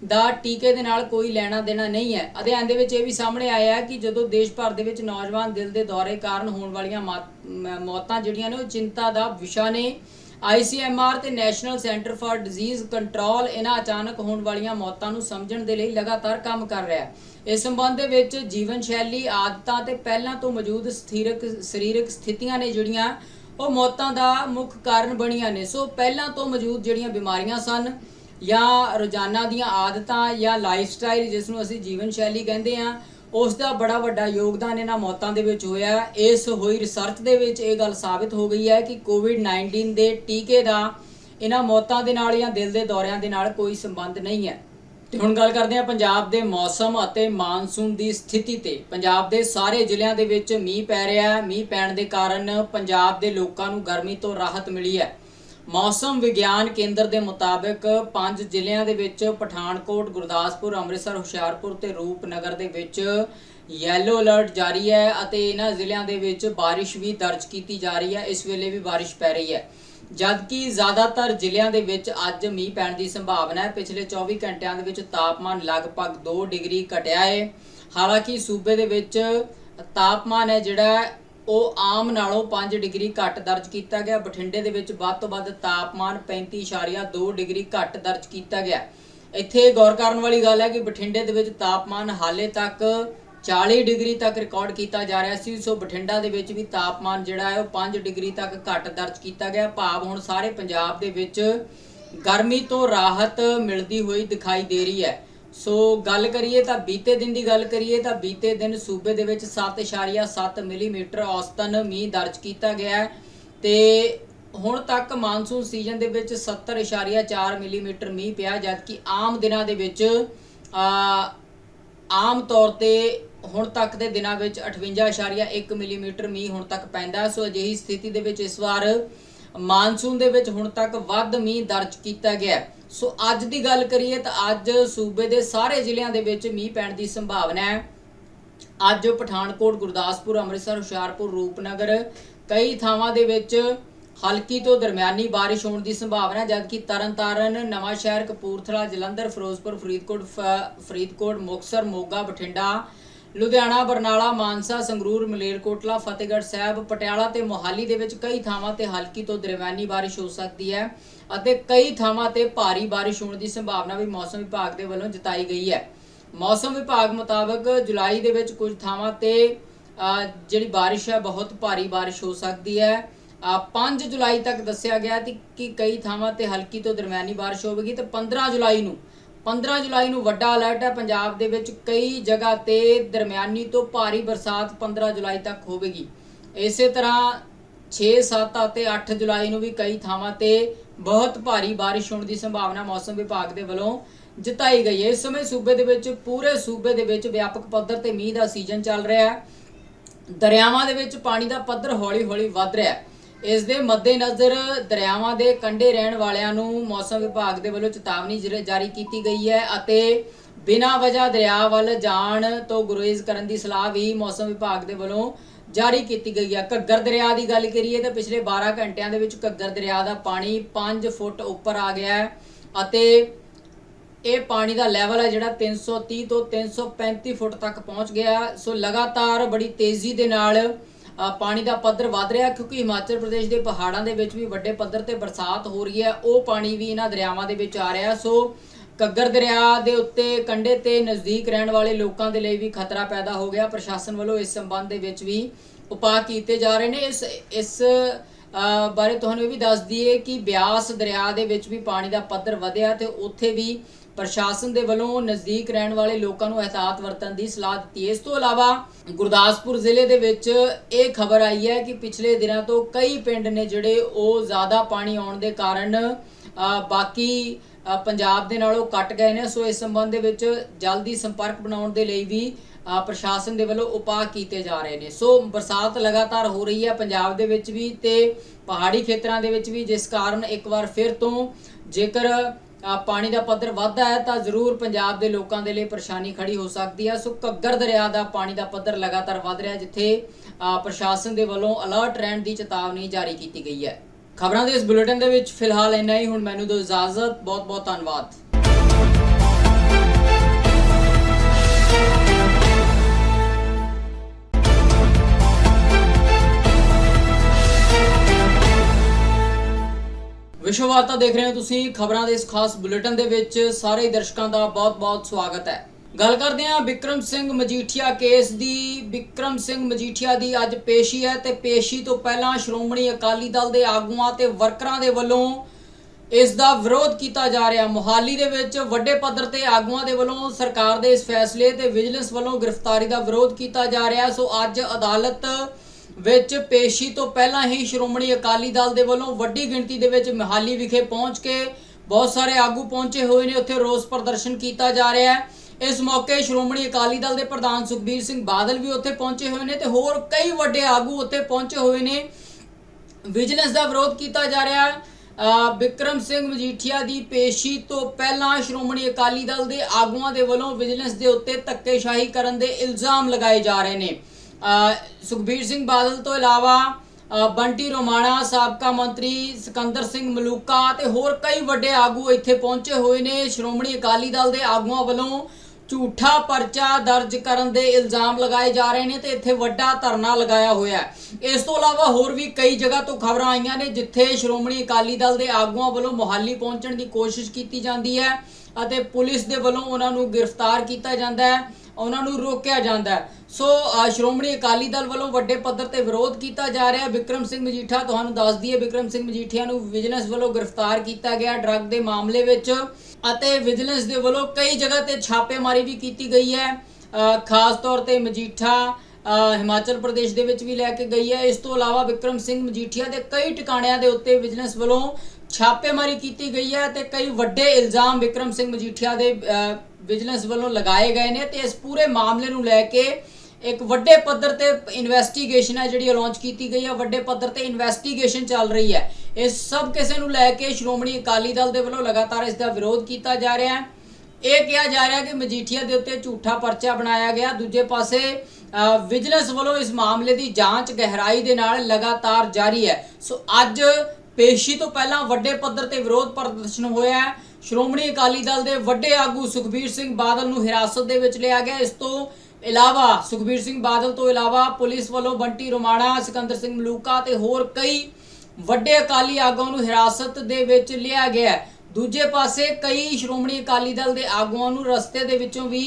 ਦਾ ਟੀਕੇ ਦੇ ਨਾਲ ਕੋਈ ਲੈਣਾ ਦੇਣਾ ਨਹੀਂ ਹੈ। ਅਧਿਐਨ ਦੇ ਵਿੱਚ ਇਹ ਵੀ ਸਾਹਮਣੇ ਆਇਆ ਹੈ ਕਿ ਜਦੋਂ ਦੇਸ਼ ਭਰ ਦੇ ਵਿੱਚ ਨੌਜਵਾਨ ਦਿਲ ਦੇ ਦੌਰੇ ਕਾਰਨ ਹੋਣ ਵਾਲੀਆਂ ਮੌਤਾਂ ਜਿਹੜੀਆਂ ਨੇ ਉਹ ਚਿੰਤਾ ਦਾ ਵਿਸ਼ਾ ਨੇ। ICMR ਤੇ national centre for disease control ਇਹਨਾਂ ਅਚਾਨਕ ਹੋਣ ਵਾਲੀਆਂ ਮੌਤਾਂ ਨੂੰ ਸਮਝਣ ਦੇ ਲਈ ਲਗਾਤਾਰ ਕੰਮ ਕਰ ਰਿਹਾ ਹੈ। ਇਸ ਸੰਬੰਧ ਦੇ ਵਿੱਚ ਜੀਵਨ ਸ਼ੈਲੀ, ਆਦਤਾਂ ਤੇ ਪਹਿਲਾਂ ਤੋਂ ਮੌਜੂਦ ਸਥਿਰਕ, ਸਰੀਰਕ ਸਥਿਤੀਆਂ ਨੇ ਜਿਹੜੀਆਂ ਉਹ ਮੌਤਾਂ ਦਾ ਮੁੱਖ ਕਾਰਨ ਬਣੀਆਂ ਨੇ। ਸੋ ਪਹਿਲਾਂ ਤੋਂ ਮੌਜੂਦ ਜਿਹੜੀਆਂ ਬਿਮਾਰੀਆਂ ਸਨ ਜਾਂ ਰੋਜ਼ਾਨਾ ਦੀਆਂ ਆਦਤਾਂ ਜਾਂ ਲਾਈਫ ਸਟਾਈਲ ਜਿਸ ਨੂੰ ਅਸੀਂ ਜੀਵਨ ਸ਼ੈਲੀ ਕਹਿੰਦੇ ਆ ਉਸ ਦਾ ਬੜਾ ਵੱਡਾ ਯੋਗਦਾਨ ਇਹਨਾਂ ਮੌਤਾਂ ਦੇ ਵਿੱਚ ਹੋਇਆ। ਇਸ ਹੋਈ ਰਿਸਰਚ ਦੇ ਵਿੱਚ ਇਹ ਗੱਲ ਸਾਬਿਤ ਹੋ ਗਈ ਹੈ ਕਿ ਕੋਵਿਡ-19 ਦੇ ਟੀਕੇ ਦਾ ਇਹਨਾਂ ਮੌਤਾਂ ਦੇ ਨਾਲ ਜਾਂ ਦਿਲ ਦੇ ਦੌਰਿਆਂ ਦੇ ਨਾਲ ਕੋਈ ਸੰਬੰਧ ਨਹੀਂ ਹੈ। ਤੇ ਹੁਣ ਗੱਲ ਕਰਦੇ ਹਾਂ ਪੰਜਾਬ ਦੇ ਮੌਸਮ ਅਤੇ ਮਾਨਸੂਨ ਦੀ ਸਥਿਤੀ ਤੇ। ਪੰਜਾਬ ਦੇ ਸਾਰੇ ਜ਼ਿਲ੍ਹਿਆਂ ਦੇ ਵਿੱਚ ਮੀਂਹ ਪੈ ਰਿਹਾ ਹੈ। ਮੀਂਹ ਪੈਣ ਦੇ ਕਾਰਨ ਪੰਜਾਬ ਦੇ ਲੋਕਾਂ ਨੂੰ ਗਰਮੀ ਤੋਂ ਰਾਹਤ ਮਿਲੀ ਹੈ। ਮੌਸਮ ਵਿਗਿਆਨ ਕੇਂਦਰ ਦੇ ਮੁਤਾਬਕ ਪੰਜ ਜ਼ਿਲ੍ਹਿਆਂ ਦੇ ਵਿੱਚ ਪਠਾਨਕੋਟ, ਗੁਰਦਾਸਪੁਰ, ਅੰਮ੍ਰਿਤਸਰ, ਹੁਸ਼ਿਆਰਪੁਰ ਤੇ ਰੂਪਨਗਰ ਦੇ ਵਿੱਚ ਯੈਲੋ ਅਲਰਟ ਜਾਰੀ ਹੈ ਅਤੇ ਇਹਨਾਂ ਜ਼ਿਲ੍ਹਿਆਂ ਦੇ ਵਿੱਚ ਬਾਰਿਸ਼ ਵੀ ਦਰਜ ਕੀਤੀ ਜਾ ਰਹੀ ਹੈ। ਇਸ ਵੇਲੇ ਵੀ ਬਾਰਿਸ਼ ਪੈ ਰਹੀ ਹੈ। ਜਦਕਿ ਜ਼ਿਆਦਾਤਰ ਜ਼ਿਲ੍ਹਿਆਂ ਦੇ ਵਿੱਚ ਅੱਜ ਮੀਂਹ ਪੈਣ ਦੀ ਸੰਭਾਵਨਾ ਹੈ, ਪਿਛਲੇ 24 ਘੰਟਿਆਂ ਦੇ ਵਿੱਚ ਤਾਪਮਾਨ ਲਗਭਗ 2 ਡਿਗਰੀ ਘਟਿਆ ਹੈ ਹਾਲਾਂਕਿ ਸੂਬੇ ਦੇ ਵਿੱਚ ਤਾਪਮਾਨ ਹੈ ਜਿਹੜਾ ਉਹ ਆਮ ਨਾਲੋਂ 5 ਡਿਗਰੀ ਘੱਟ ਦਰਜ ਕੀਤਾ ਗਿਆ। ਬਠਿੰਡੇ ਦੇ ਵਿੱਚ ਵੱਧ ਤੋਂ ਵੱਧ ਤਾਪਮਾਨ 35.2 ਡਿਗਰੀ ਘੱਟ ਦਰਜ ਕੀਤਾ ਗਿਆ। ਇੱਥੇ ਗੌਰ ਕਰਨ ਵਾਲੀ ਗੱਲ ਹੈ ਕਿ ਬਠਿੰਡੇ ਦੇ ਵਿੱਚ ਤਾਪਮਾਨ ਹਾਲੇ ਤੱਕ 40 ਡਿਗਰੀ ਤੱਕ ਰਿਕਾਰਡ ਕੀਤਾ ਜਾ ਰਿਹਾ ਸੀ। ਸੋ ਬਠਿੰਡਾ ਦੇ ਵਿੱਚ ਵੀ ਤਾਪਮਾਨ ਜਿਹੜਾ ਹੈ ਉਹ 5 ਡਿਗਰੀ ਤੱਕ ਘੱਟ ਦਰਜ ਕੀਤਾ ਗਿਆ। ਭਾਵ ਹੁਣ ਸਾਰੇ ਪੰਜਾਬ ਦੇ ਵਿੱਚ ਗਰਮੀ ਤੋਂ ਰਾਹਤ ਮਿਲਦੀ ਹੋਈ ਦਿਖਾਈ ਦੇ ਰਹੀ ਹੈ। ਸੋ ਗੱਲ ਕਰੀਏ ਤਾਂ ਬੀਤੇ ਦਿਨ ਦੀ ਗੱਲ ਕਰੀਏ ਤਾਂ ਬੀਤੇ ਦਿਨ ਸੂਬੇ ਦੇ ਵਿੱਚ 7.7 ਮਿਲੀਮੀਟਰ ਔਸਤਨ ਮੀਂਹ ਦਰਜ ਕੀਤਾ ਗਿਆ ਹੈ। ਤੇ ਹੁਣ ਤੱਕ ਮਾਨਸੂਨ ਸੀਜ਼ਨ ਦੇ ਵਿੱਚ 70.4 ਮਿਲੀਮੀਟਰ ਮੀਂਹ ਪਿਆ, ਜਦਕਿ ਆਮ ਦਿਨਾਂ ਦੇ ਵਿੱਚ ਆਮ ਤੌਰ ਤੇ ਹੁਣ ਤੱਕ ਦੇ ਦਿਨਾਂ ਵਿੱਚ 58.1 ਮਿਲੀਮੀਟਰ ਮੀਂਹ ਹੁਣ ਤੱਕ ਪੈਂਦਾ ਸੋ ਅਜਿਹੀ ਸਥਿਤੀ ਦੇ ਵਿੱਚ ਇਸ ਵਾਰ ਮਾਨਸੂਨ ਦੇ ਵਿੱਚ ਹੁਣ ਤੱਕ ਵੱਧ ਮੀਂਹ ਦਰਜ ਕੀਤਾ ਗਿਆ ਸੋ ਅੱਜ ਦੀ ਗੱਲ ਕਰੀਏ ਤਾਂ ਅੱਜ ਸੂਬੇ ਦੇ ਸਾਰੇ ਜ਼ਿਲ੍ਹਿਆਂ ਦੇ ਵਿੱਚ ਮੀਂਹ ਪੈਣ ਦੀ ਸੰਭਾਵਨਾ ਹੈ। ਅੱਜ ਪਠਾਨਕੋਟ, ਗੁਰਦਾਸਪੁਰ, ਅੰਮ੍ਰਿਤਸਰ, ਹੁਸ਼ਿਆਰਪੁਰ, ਰੂਪਨਗਰ ਕਈ ਥਾਵਾਂ ਦੇ ਵਿੱਚ ਹਲਕੀ ਤੋਂ ਦਰਮਿਆਨੀ ਬਾਰਿਸ਼ ਹੋਣ ਦੀ ਸੰਭਾਵਨਾ ਜਦਕਿ ਤਰਨਤਾਰਨ ਨਵਾਂ ਸ਼ਹਿਰ ਕਪੂਰਥਲਾ, ਜਲੰਧਰ, ਫਿਰੋਜ਼ਪੁਰ, ਫਰੀਦਕੋਟ, ਫ- ਫਰੀਦਕੋਟ, ਮੁਕਤਸਰ, ਮੋਗਾ, ਬਠਿੰਡਾ ਲੁਧਿਆਣਾ ਬਰਨਾਲਾ ਮਾਨਸਾ ਸੰਗਰੂਰ ਮਲੇਰਕੋਟਲਾ ਫਤਿਹਗੜ੍ਹ ਸਾਹਿਬ ਪਟਿਆਲਾ ਤੇ ਮੋਹਾਲੀ ਦੇ ਵਿੱਚ ਕਈ ਥਾਵਾਂ ਤੇ ਹਲਕੀ ਤੋਂ ਦਰਮਿਆਨੀ ਬਾਰਿਸ਼ ਹੋ ਸਕਦੀ ਹੈ ਅਤੇ ਕਈ ਥਾਵਾਂ ਤੇ ਭਾਰੀ ਬਾਰਿਸ਼ ਹੋਣ ਦੀ ਸੰਭਾਵਨਾ ਵੀ ਮੌਸਮ ਵਿਭਾਗ ਦੇ ਵੱਲੋਂ ਜਤਾਈ ਗਈ ਹੈ। ਮੌਸਮ ਵਿਭਾਗ ਮੁਤਾਬਕ ਜੁਲਾਈ ਦੇ ਵਿੱਚ ਕੁਝ ਥਾਵਾਂ ਤੇ ਜਿਹੜੀ ਬਾਰਿਸ਼ ਹੈ ਬਹੁਤ ਭਾਰੀ ਬਾਰਿਸ਼ ਹੋ ਸਕਦੀ ਹੈ। ਅ, 5 ਜੁਲਾਈ ਤੱਕ ਦੱਸਿਆ ਗਿਆ ਸੀ ਕਿ ਕਈ ਥਾਵਾਂ ਤੇ ਹਲਕੀ ਤੋਂ ਦਰਮਿਆਨੀ ਬਾਰਿਸ਼ ਹੋਵੇਗੀ ਤੇ 15 ਜੁਲਾਈ ਨੂੰ 15 ਜੁਲਾਈ ਨੂੰ ਵੱਡਾ ਅਲਰਟ ਹੈ। ਪੰਜਾਬ ਦੇ ਵਿੱਚ ਕਈ ਜਗ੍ਹਾ ਤੇ ਦਰਮਿਆਨੀ ਤੋਂ ਭਾਰੀ ਬਰਸਾਤ 15 ਜੁਲਾਈ ਤੱਕ ਹੋਵੇਗੀ। ਇਸੇ ਤਰ੍ਹਾਂ 6 7 ਅਤੇ 8 ਜੁਲਾਈ ਨੂੰ ਵੀ ਕਈ ਥਾਵਾਂ ਤੇ ਬਹੁਤ ਭਾਰੀ ਬਾਰਿਸ਼ ਹੋਣ ਦੀ ਸੰਭਾਵਨਾ ਮੌਸਮ ਵਿਭਾਗ ਦੇ ਵੱਲੋਂ ਜਤਾਈ ਗਈ ਹੈ। ਇਸ ਸਮੇਂ ਸੂਬੇ ਦੇ ਵਿੱਚ, ਪੂਰੇ ਸੂਬੇ ਦੇ ਵਿੱਚ ਵਿਆਪਕ ਪੱਧਰ ਤੇ ਮੀਂਹ ਦਾ ਸੀਜ਼ਨ ਚੱਲ ਰਿਹਾ ਹੈ। ਦਰਿਆਵਾਂ ਦੇ ਵਿੱਚ ਪਾਣੀ ਦਾ ਪੱਧਰ ਹੌਲੀ-ਹੌਲੀ ਵੱਧ ਰਿਹਾ ਹੈ। ਇਸ ਦੇ ਮੱਦੇਨਜ਼ਰ ਦਰਿਆਵਾਂ ਦੇ ਕੰਢੇ ਰਹਿਣ ਵਾਲਿਆਂ ਨੂੰ ਮੌਸਮ ਵਿਭਾਗ ਦੇ ਵੱਲੋਂ ਚੇਤਾਵਨੀ ਜਾਰੀ ਕੀਤੀ ਗਈ ਹੈ ਅਤੇ ਬਿਨਾਂ ਵਜ੍ਹਾ ਦਰਿਆ ਵੱਲ ਜਾਣ ਤੋਂ ਗੁਰੇਜ਼ ਕਰਨ ਦੀ ਸਲਾਹ ਵੀ ਮੌਸਮ ਵਿਭਾਗ ਦੇ ਵੱਲੋਂ ਜਾਰੀ ਕੀਤੀ ਗਈ ਹੈ। ਘੱਗਰ ਦਰਿਆ ਦੀ ਗੱਲ ਕਰੀਏ ਤਾਂ ਪਿਛਲੇ 12 ਘੰਟਿਆਂ ਦੇ ਵਿੱਚ ਘੱਗਰ ਦਰਿਆ ਦਾ ਪਾਣੀ 5 ਫੁੱਟ ਉੱਪਰ ਆ ਗਿਆ ਹੈ ਅਤੇ ਇਹ ਪਾਣੀ ਦਾ ਲੈਵਲ ਹੈ ਜਿਹੜਾ 330 ਤੋਂ 335 ਫੁੱਟ ਤੱਕ ਪਹੁੰਚ ਗਿਆ ਸੋ ਲਗਾਤਾਰ ਬੜੀ ਤੇਜ਼ੀ ਦੇ ਨਾਲ ਪਾਣੀ ਦਾ ਪੱਧਰ ਵਧ ਰਿਹਾ ਕਿਉਂਕਿ ਹਿਮਾਚਲ ਪ੍ਰਦੇਸ਼ ਦੇ ਪਹਾੜਾਂ ਦੇ ਵਿੱਚ ਵੀ ਵੱਡੇ ਪੱਧਰ ਤੇ ਬਰਸਾਤ ਹੋ ਰਹੀ ਹੈ। ਉਹ ਪਾਣੀ ਵੀ ਇਹਨਾਂ ਦਰਿਆਵਾਂ ਦੇ ਵਿੱਚ ਆ ਰਿਹਾ। ਸੋ ਘੱਗਰ ਦਰਿਆ ਦੇ ਉੱਤੇ ਕੰਢੇ ਤੇ ਨਜ਼ਦੀਕ ਰਹਿਣ ਵਾਲੇ ਲੋਕਾਂ ਦੇ ਲਈ ਵੀ ਖਤਰਾ ਪੈਦਾ ਹੋ ਗਿਆ। ਪ੍ਰਸ਼ਾਸਨ ਵੱਲੋਂ ਇਸ ਸੰਬੰਧ ਦੇ ਵਿੱਚ ਵੀ ਉਪਾਅ ਕੀਤੇ ਜਾ ਰਹੇ ਨੇ। ਇਸ ਇਸ ਬਾਰੇ ਤੁਹਾਨੂੰ ਇਹ ਵੀ ਦੱਸ ਦਈਏ ਕਿ ਬਿਆਸ ਦਰਿਆ ਦੇ ਵਿੱਚ ਵੀ ਪਾਣੀ ਦਾ ਪੱਧਰ ਵਧਿਆ ਤੇ ਉੱਥੇ ਵੀ ਪ੍ਰਸ਼ਾਸਨ ਦੇ ਵੱਲੋਂ ਨਜ਼ਦੀਕ ਰਹਿਣ ਵਾਲੇ ਲੋਕਾਂ ਨੂੰ ਅਹਿਤਿਆਤ ਵਰਤਣ ਦੀ ਸਲਾਹ ਦਿੱਤੀ। ਹੈ ਇਸ ਤੋਂ ਇਲਾਵਾ ਗੁਰਦਾਸਪੁਰ ਜ਼ਿਲ੍ਹੇ ਦੇ ਵਿੱਚ ਇਹ ਖਬਰ ਆਈ ਹੈ ਕਿ ਪਿਛਲੇ ਦਿਨਾਂ ਤੋਂ ਕਈ ਪਿੰਡ ਨੇ ਜਿਹੜੇ ਉਹ ਜ਼ਿਆਦਾ ਪਾਣੀ ਆਉਣ ਦੇ ਕਾਰਨ ਬਾਕੀ ਪੰਜਾਬ ਦੇ ਨਾਲੋਂ ਕੱਟ ਗਏ ਨੇ। ਸੋ ਇਸ ਸੰਬੰਧ ਦੇ ਵਿੱਚ ਜਲਦੀ ਸੰਪਰਕ ਬਣਾਉਣ ਦੇ ਲਈ ਵੀ ਪ੍ਰਸ਼ਾਸਨ ਦੇ ਵੱਲੋਂ ਉਪਾਅ ਕੀਤੇ ਜਾ ਰਹੇ ਨੇ। ਸੋ ਬਰਸਾਤ ਲਗਾਤਾਰ ਹੋ ਰਹੀ ਹੈ ਪੰਜਾਬ ਦੇ ਵਿੱਚ ਵੀ ਤੇ ਪਹਾੜੀ ਖੇਤਰਾਂ ਦੇ ਵਿੱਚ ਵੀ, ਜਿਸ ਕਾਰਨ ਇੱਕ ਵਾਰ ਫਿਰ ਤੋਂ ਜੇਕਰ ਪਾਣੀ ਦਾ ਪੱਧਰ ਵੱਧਦਾ ਹੈ ਤਾਂ ਜ਼ਰੂਰ ਪੰਜਾਬ ਦੇ ਲੋਕਾਂ ਦੇ ਲਈ ਪਰੇਸ਼ਾਨੀ ਖੜੀ ਹੋ ਸਕਦੀ ਹੈ। ਸੋ ਘੱਗਰ ਦਰਿਆ ਦਾ ਪਾਣੀ ਦਾ ਪੱਧਰ ਲਗਾਤਾਰ ਵੱਧ ਰਿਹਾ ਜਿੱਥੇ ਪ੍ਰਸ਼ਾਸਨ ਦੇ ਵੱਲੋਂ ਅਲਰਟ ਰਹਿਣ ਦੀ ਚੇਤਾਵਨੀ ਜਾਰੀ ਕੀਤੀ ਗਈ ਹੈ। ਖਬਰਾਂ ਦੇ ਇਸ ਬੁਲੇਟਿਨ ਦੇ ਵਿੱਚ ਫਿਲਹਾਲ ਇੰਨਾ ਹੀ। ਹੁਣ ਮੈਨੂੰ ਦਿਓ ਇਜਾਜ਼ਤ। ਬਹੁਤ ਬਹੁਤ ਧੰਨਵਾਦ। ਵਿਸ਼ਵ ਵਾਰਤਾ ਦੇਖ ਰਹੇ ਹੋ ਤੁਸੀਂ, ਖਬਰਾਂ ਦੇ ਇਸ ਖਾਸ ਬੁਲੇਟਿਨ ਦੇ ਵਿੱਚ ਸਾਰੇ ਦਰਸ਼ਕਾਂ ਦਾ ਬਹੁਤ-ਬਹੁਤ ਸਵਾਗਤ ਹੈ। ਗੱਲ ਕਰਦੇ ਹਾਂ ਵਿਕਰਮ ਸਿੰਘ ਮਜੀਠੀਆ ਕੇਸ ਦੀ। ਵਿਕਰਮ ਸਿੰਘ ਮਜੀਠੀਆ ਦੀ ਅੱਜ ਪੇਸ਼ੀ ਹੈ ਤੇ ਪੇਸ਼ੀ ਤੋਂ ਪਹਿਲਾਂ ਸ਼੍ਰੋਮਣੀ ਅਕਾਲੀ ਦਲ ਦੇ ਆਗੂਆਂ ਤੇ ਵਰਕਰਾਂ ਦੇ ਵੱਲੋਂ ਇਸ ਦਾ ਵਿਰੋਧ ਕੀਤਾ ਜਾ ਰਿਹਾ। ਮੁਹਾਲੀ ਦੇ ਵਿੱਚ ਵੱਡੇ ਪੱਧਰ ਤੇ ਆਗੂਆਂ ਦੇ ਵੱਲੋਂ ਸਰਕਾਰ ਦੇ ਇਸ ਫੈਸਲੇ ਤੇ ਵਿਜੀਲੈਂਸ ਵੱਲੋਂ ਗ੍ਰਿਫਤਾਰੀ ਦਾ ਵਿਰੋਧ ਕੀਤਾ ਜਾ ਰਿਹਾ। ਸੋ ਅੱਜ ਅਦਾਲਤ ਵਿੱਚ ਪੇਸ਼ੀ ਤੋਂ ਪਹਿਲਾਂ ਹੀ ਸ਼੍ਰੋਮਣੀ ਅਕਾਲੀ ਦਲ ਦੇ ਵੱਲੋਂ ਵੱਡੀ ਗਿਣਤੀ ਦੇ ਵਿੱਚ ਮੁਹਾਲੀ ਵਿਖੇ ਪਹੁੰਚ ਕੇ ਬਹੁਤ ਸਾਰੇ ਆਗੂ ਪਹੁੰਚੇ ਹੋਏ ਨੇ ਉੱਥੇ ਰੋਸ ਪ੍ਰਦਰਸ਼ਨ ਕੀਤਾ ਜਾ ਰਿਹਾ ਹੈ। ਇਸ ਮੌਕੇ ਸ਼੍ਰੋਮਣੀ ਅਕਾਲੀ ਦਲ ਦੇ ਪ੍ਰਧਾਨ ਸੁਖਬੀਰ ਸਿੰਘ ਬਾਦਲ ਵੀ ਉੱਥੇ ਪਹੁੰਚੇ ਹੋਏ ਨੇ ਤੇ ਹੋਰ ਕਈ ਵੱਡੇ ਆਗੂ ਉੱਥੇ ਪਹੁੰਚੇ ਹੋਏ ਨੇ। ਵਿਜੀਲੈਂਸ ਦਾ ਵਿਰੋਧ ਕੀਤਾ ਜਾ ਰਿਹਾ ਹੈ। ਅ, ਸਿੰਘ ਮਜੀਠੀਆ ਦੀ ਪੇਸ਼ੀ ਤੋਂ ਪਹਿਲਾਂ ਸ਼੍ਰੋਮਣੀ ਅਕਾਲੀ ਦਲ ਦੇ ਆਗੂਆਂ ਦੇ ਵੱਲੋਂ ਵਿਜੀਲੈਂਸ ਦੇ ਉੱਤੇ ਧੱਕੇਸ਼ਾਹੀ ਕਰਨ ਦੇ ਇਲਜ਼ਾਮ ਲਗਾਏ ਜਾ ਰਹੇ ਨੇ। ਸੁਖਬੀਰ ਸਿੰਘ ਬਾਦਲ ਤੋਂ ਇਲਾਵਾ ਬੰਟੀ ਰੋਮਾਣਾ, ਸਾਬਕਾ ਮੰਤਰੀ ਸਿਕੰਦਰ ਸਿੰਘ ਮਲੂਕਾ ਤੇ ਹੋਰ ਕਈ ਵੱਡੇ ਆਗੂ ਇੱਥੇ ਪਹੁੰਚੇ ਹੋਏ ਨੇ। ਸ਼੍ਰੋਮਣੀ ਅਕਾਲੀ ਦਲ ਦੇ ਆਗੂਆਂ ਵੱਲੋਂ ਝੂਠਾ ਪਰਚਾ ਦਰਜ ਕਰਨ ਦੇ ਇਲਜ਼ਾਮ ਲਗਾਏ ਜਾ ਰਹੇ ਨੇ ਤੇ ਇੱਥੇ ਵੱਡਾ ਧਰਨਾ ਲਗਾਇਆ ਹੋਇਆ ਹੈ। ਇਸ ਤੋਂ ਇਲਾਵਾ ਹੋਰ ਵੀ ਕਈ ਜਗ੍ਹਾ ਤੋਂ ਖਬਰਾਂ ਆਈਆਂ ਨੇ, ਜਿੱਥੇ ਸ਼੍ਰੋਮਣੀ ਅਕਾਲੀ ਦਲ ਦੇ ਆਗੂਆਂ ਵੱਲੋਂ ਮੁਹਾਲੀ ਪਹੁੰਚਣ ਦੀ ਕੋਸ਼ਿਸ਼ ਕੀਤੀ ਜਾਂਦੀ ਹੈ। ਅਤੇ ਪੁਲਿਸ ਦੇ ਵੱਲੋਂ ਉਹਨਾਂ ਨੂੰ ਗ੍ਰਿਫਤਾਰ ਕੀਤਾ ਜਾਂਦਾ ਹੈ, ਉਹਨਾਂ ਨੂੰ ਰੋਕਿਆ ਜਾਂਦਾ ਸੋ ਸ਼੍ਰੋਮਣੀ ਅਕਾਲੀ ਦਲ ਵੱਲੋਂ ਵੱਡੇ ਪੱਧਰ ਤੇ ਵਿਰੋਧ ਕੀਤਾ ਜਾ ਰਿਹਾ ਹੈ। ਵਿਕਰਮ ਸਿੰਘ ਮਜੀਠਾ ਤੁਹਾਨੂੰ ਦੱਸ ਦਈਏ, ਵਿਕਰਮ ਸਿੰਘ ਮਜੀਠੀਆ ਨੂੰ ਵਿਜੀਲੈਂਸ ਵੱਲੋਂ ਗ੍ਰਿਫਤਾਰ ਕੀਤਾ ਗਿਆ ਡਰੱਗ ਦੇ ਮਾਮਲੇ ਵਿੱਚ ਅਤੇ ਵਿਜੀਲੈਂਸ ਦੇ ਵੱਲੋਂ ਕਈ ਜਗ੍ਹਾ ਤੇ ਛਾਪੇਮਾਰੀ ਵੀ ਕੀਤੀ ਗਈ ਹੈ। ਖਾਸ ਤੌਰ ਤੇ ਮਜੀਠਾ ਹਿਮਾਚਲ ਪ੍ਰਦੇਸ਼ ਦੇ ਵਿੱਚ ਵੀ ਲੈ ਕੇ ਗਈ ਹੈ। ਇਸ ਤੋਂ ਇਲਾਵਾ ਵਿਕਰਮ ਸਿੰਘ ਮਜੀਠੀਆ ਦੇ ਕਈ ਟਿਕਾਣਿਆਂ ਦੇ ਉੱਤੇ ਵਿਜੀਲੈਂਸ ਵੱਲੋਂ ਛਾਪੇਮਾਰੀ ਕੀਤੀ ਗਈ ਹੈ ਤੇ ਕਈ ਵੱਡੇ ਇਲਜ਼ਾਮ ਵਿਕਰਮ ਸਿੰਘ ਮਜੀਠੀਆ ਦੇ ਵਿਜੀਲੈਂਸ ਵੱਲੋਂ ਲਗਾਏ ਗਏ ਨੇ ਤੇ ਇਸ ਪੂਰੇ ਮਾਮਲੇ ਨੂੰ ਲੈ ਕੇ ਇੱਕ ਵੱਡੇ ਪੱਧਰ ਤੇ ਇਨਵੈਸਟੀਗੇਸ਼ਨ ਹੈ ਜਿਹੜੀ ਲਾਂਚ ਕੀਤੀ ਗਈ ਹੈ, ਵੱਡੇ ਪੱਧਰ ਤੇ ਇਨਵੈਸਟੀਗੇਸ਼ਨ ਚੱਲ ਰਹੀ ਹੈ। ਇਸ ਸਭ ਕਿਸੇ ਨੂੰ ਲੈ ਕੇ ਸ਼੍ਰੋਮਣੀ ਅਕਾਲੀ ਦਲ ਦੇ ਵੱਲੋਂ ਲਗਾਤਾਰ ਇਸ ਦਾ ਵਿਰੋਧ ਕੀਤਾ ਜਾ ਰਿਹਾ ਹੈ। ਇਹ ਕਿਹਾ ਜਾ ਰਿਹਾ ਕਿ ਮਜੀਠੀਆ ਦੇ ਉੱਤੇ ਝੂਠਾ ਪਰਚਾ ਬਣਾਇਆ ਗਿਆ। ਦੂਜੇ ਪਾਸੇ ਵਿਜੀਲੈਂਸ ਵੱਲੋਂ ਇਸ ਮਾਮਲੇ ਦੀ ਜਾਂਚ ਗਹਿਰਾਈ ਦੇ ਨਾਲ ਲਗਾਤਾਰ ਜਾਰੀ ਹੈ। ਸੋ ਅੱਜ ਪੇਸ਼ੀ ਤੋਂ ਪਹਿਲਾਂ ਵੱਡੇ ਪੱਧਰ ਤੇ ਵਿਰੋਧ ਪ੍ਰਦਰਸ਼ਨ ਹੋਇਆ ਹੈ ਸ਼੍ਰੋਮਣੀ ਅਕਾਲੀ ਦਲ ਦੇ ਵੱਡੇ ਆਗੂ ਸੁਖਬੀਰ ਸਿੰਘ ਬਾਦਲ ਨੂੰ ਹਿਰਾਸਤ ਦੇ ਵਿੱਚ ਲਿਆ ਗਿਆ ਇਸ ਤੋਂ ਇਲਾਵਾ ਸੁਖਬੀਰ ਸਿੰਘ ਬਾਦਲ ਤੋਂ ਇਲਾਵਾ ਪੁਲਿਸ ਵੱਲੋਂ ਬੰਟੀ ਰੋਮਾਣਾ ਸਿਕੰਦਰ ਸਿੰਘ ਮਲੂਕਾ ਤੇ ਹੋਰ ਕਈ ਵੱਡੇ ਅਕਾਲੀ ਆਗੂਆਂ ਨੂੰ ਹਿਰਾਸਤ ਦੇ ਵਿੱਚ ਲਿਆ ਗਿਆ ਹੈ। ਦੂਜੇ ਪਾਸੇ ਕਈ ਸ਼੍ਰੋਮਣੀ ਅਕਾਲੀ ਦਲ ਦੇ ਆਗੂਆਂ ਨੂੰ ਰਸਤੇ ਦੇ ਵਿੱਚੋਂ ਵੀ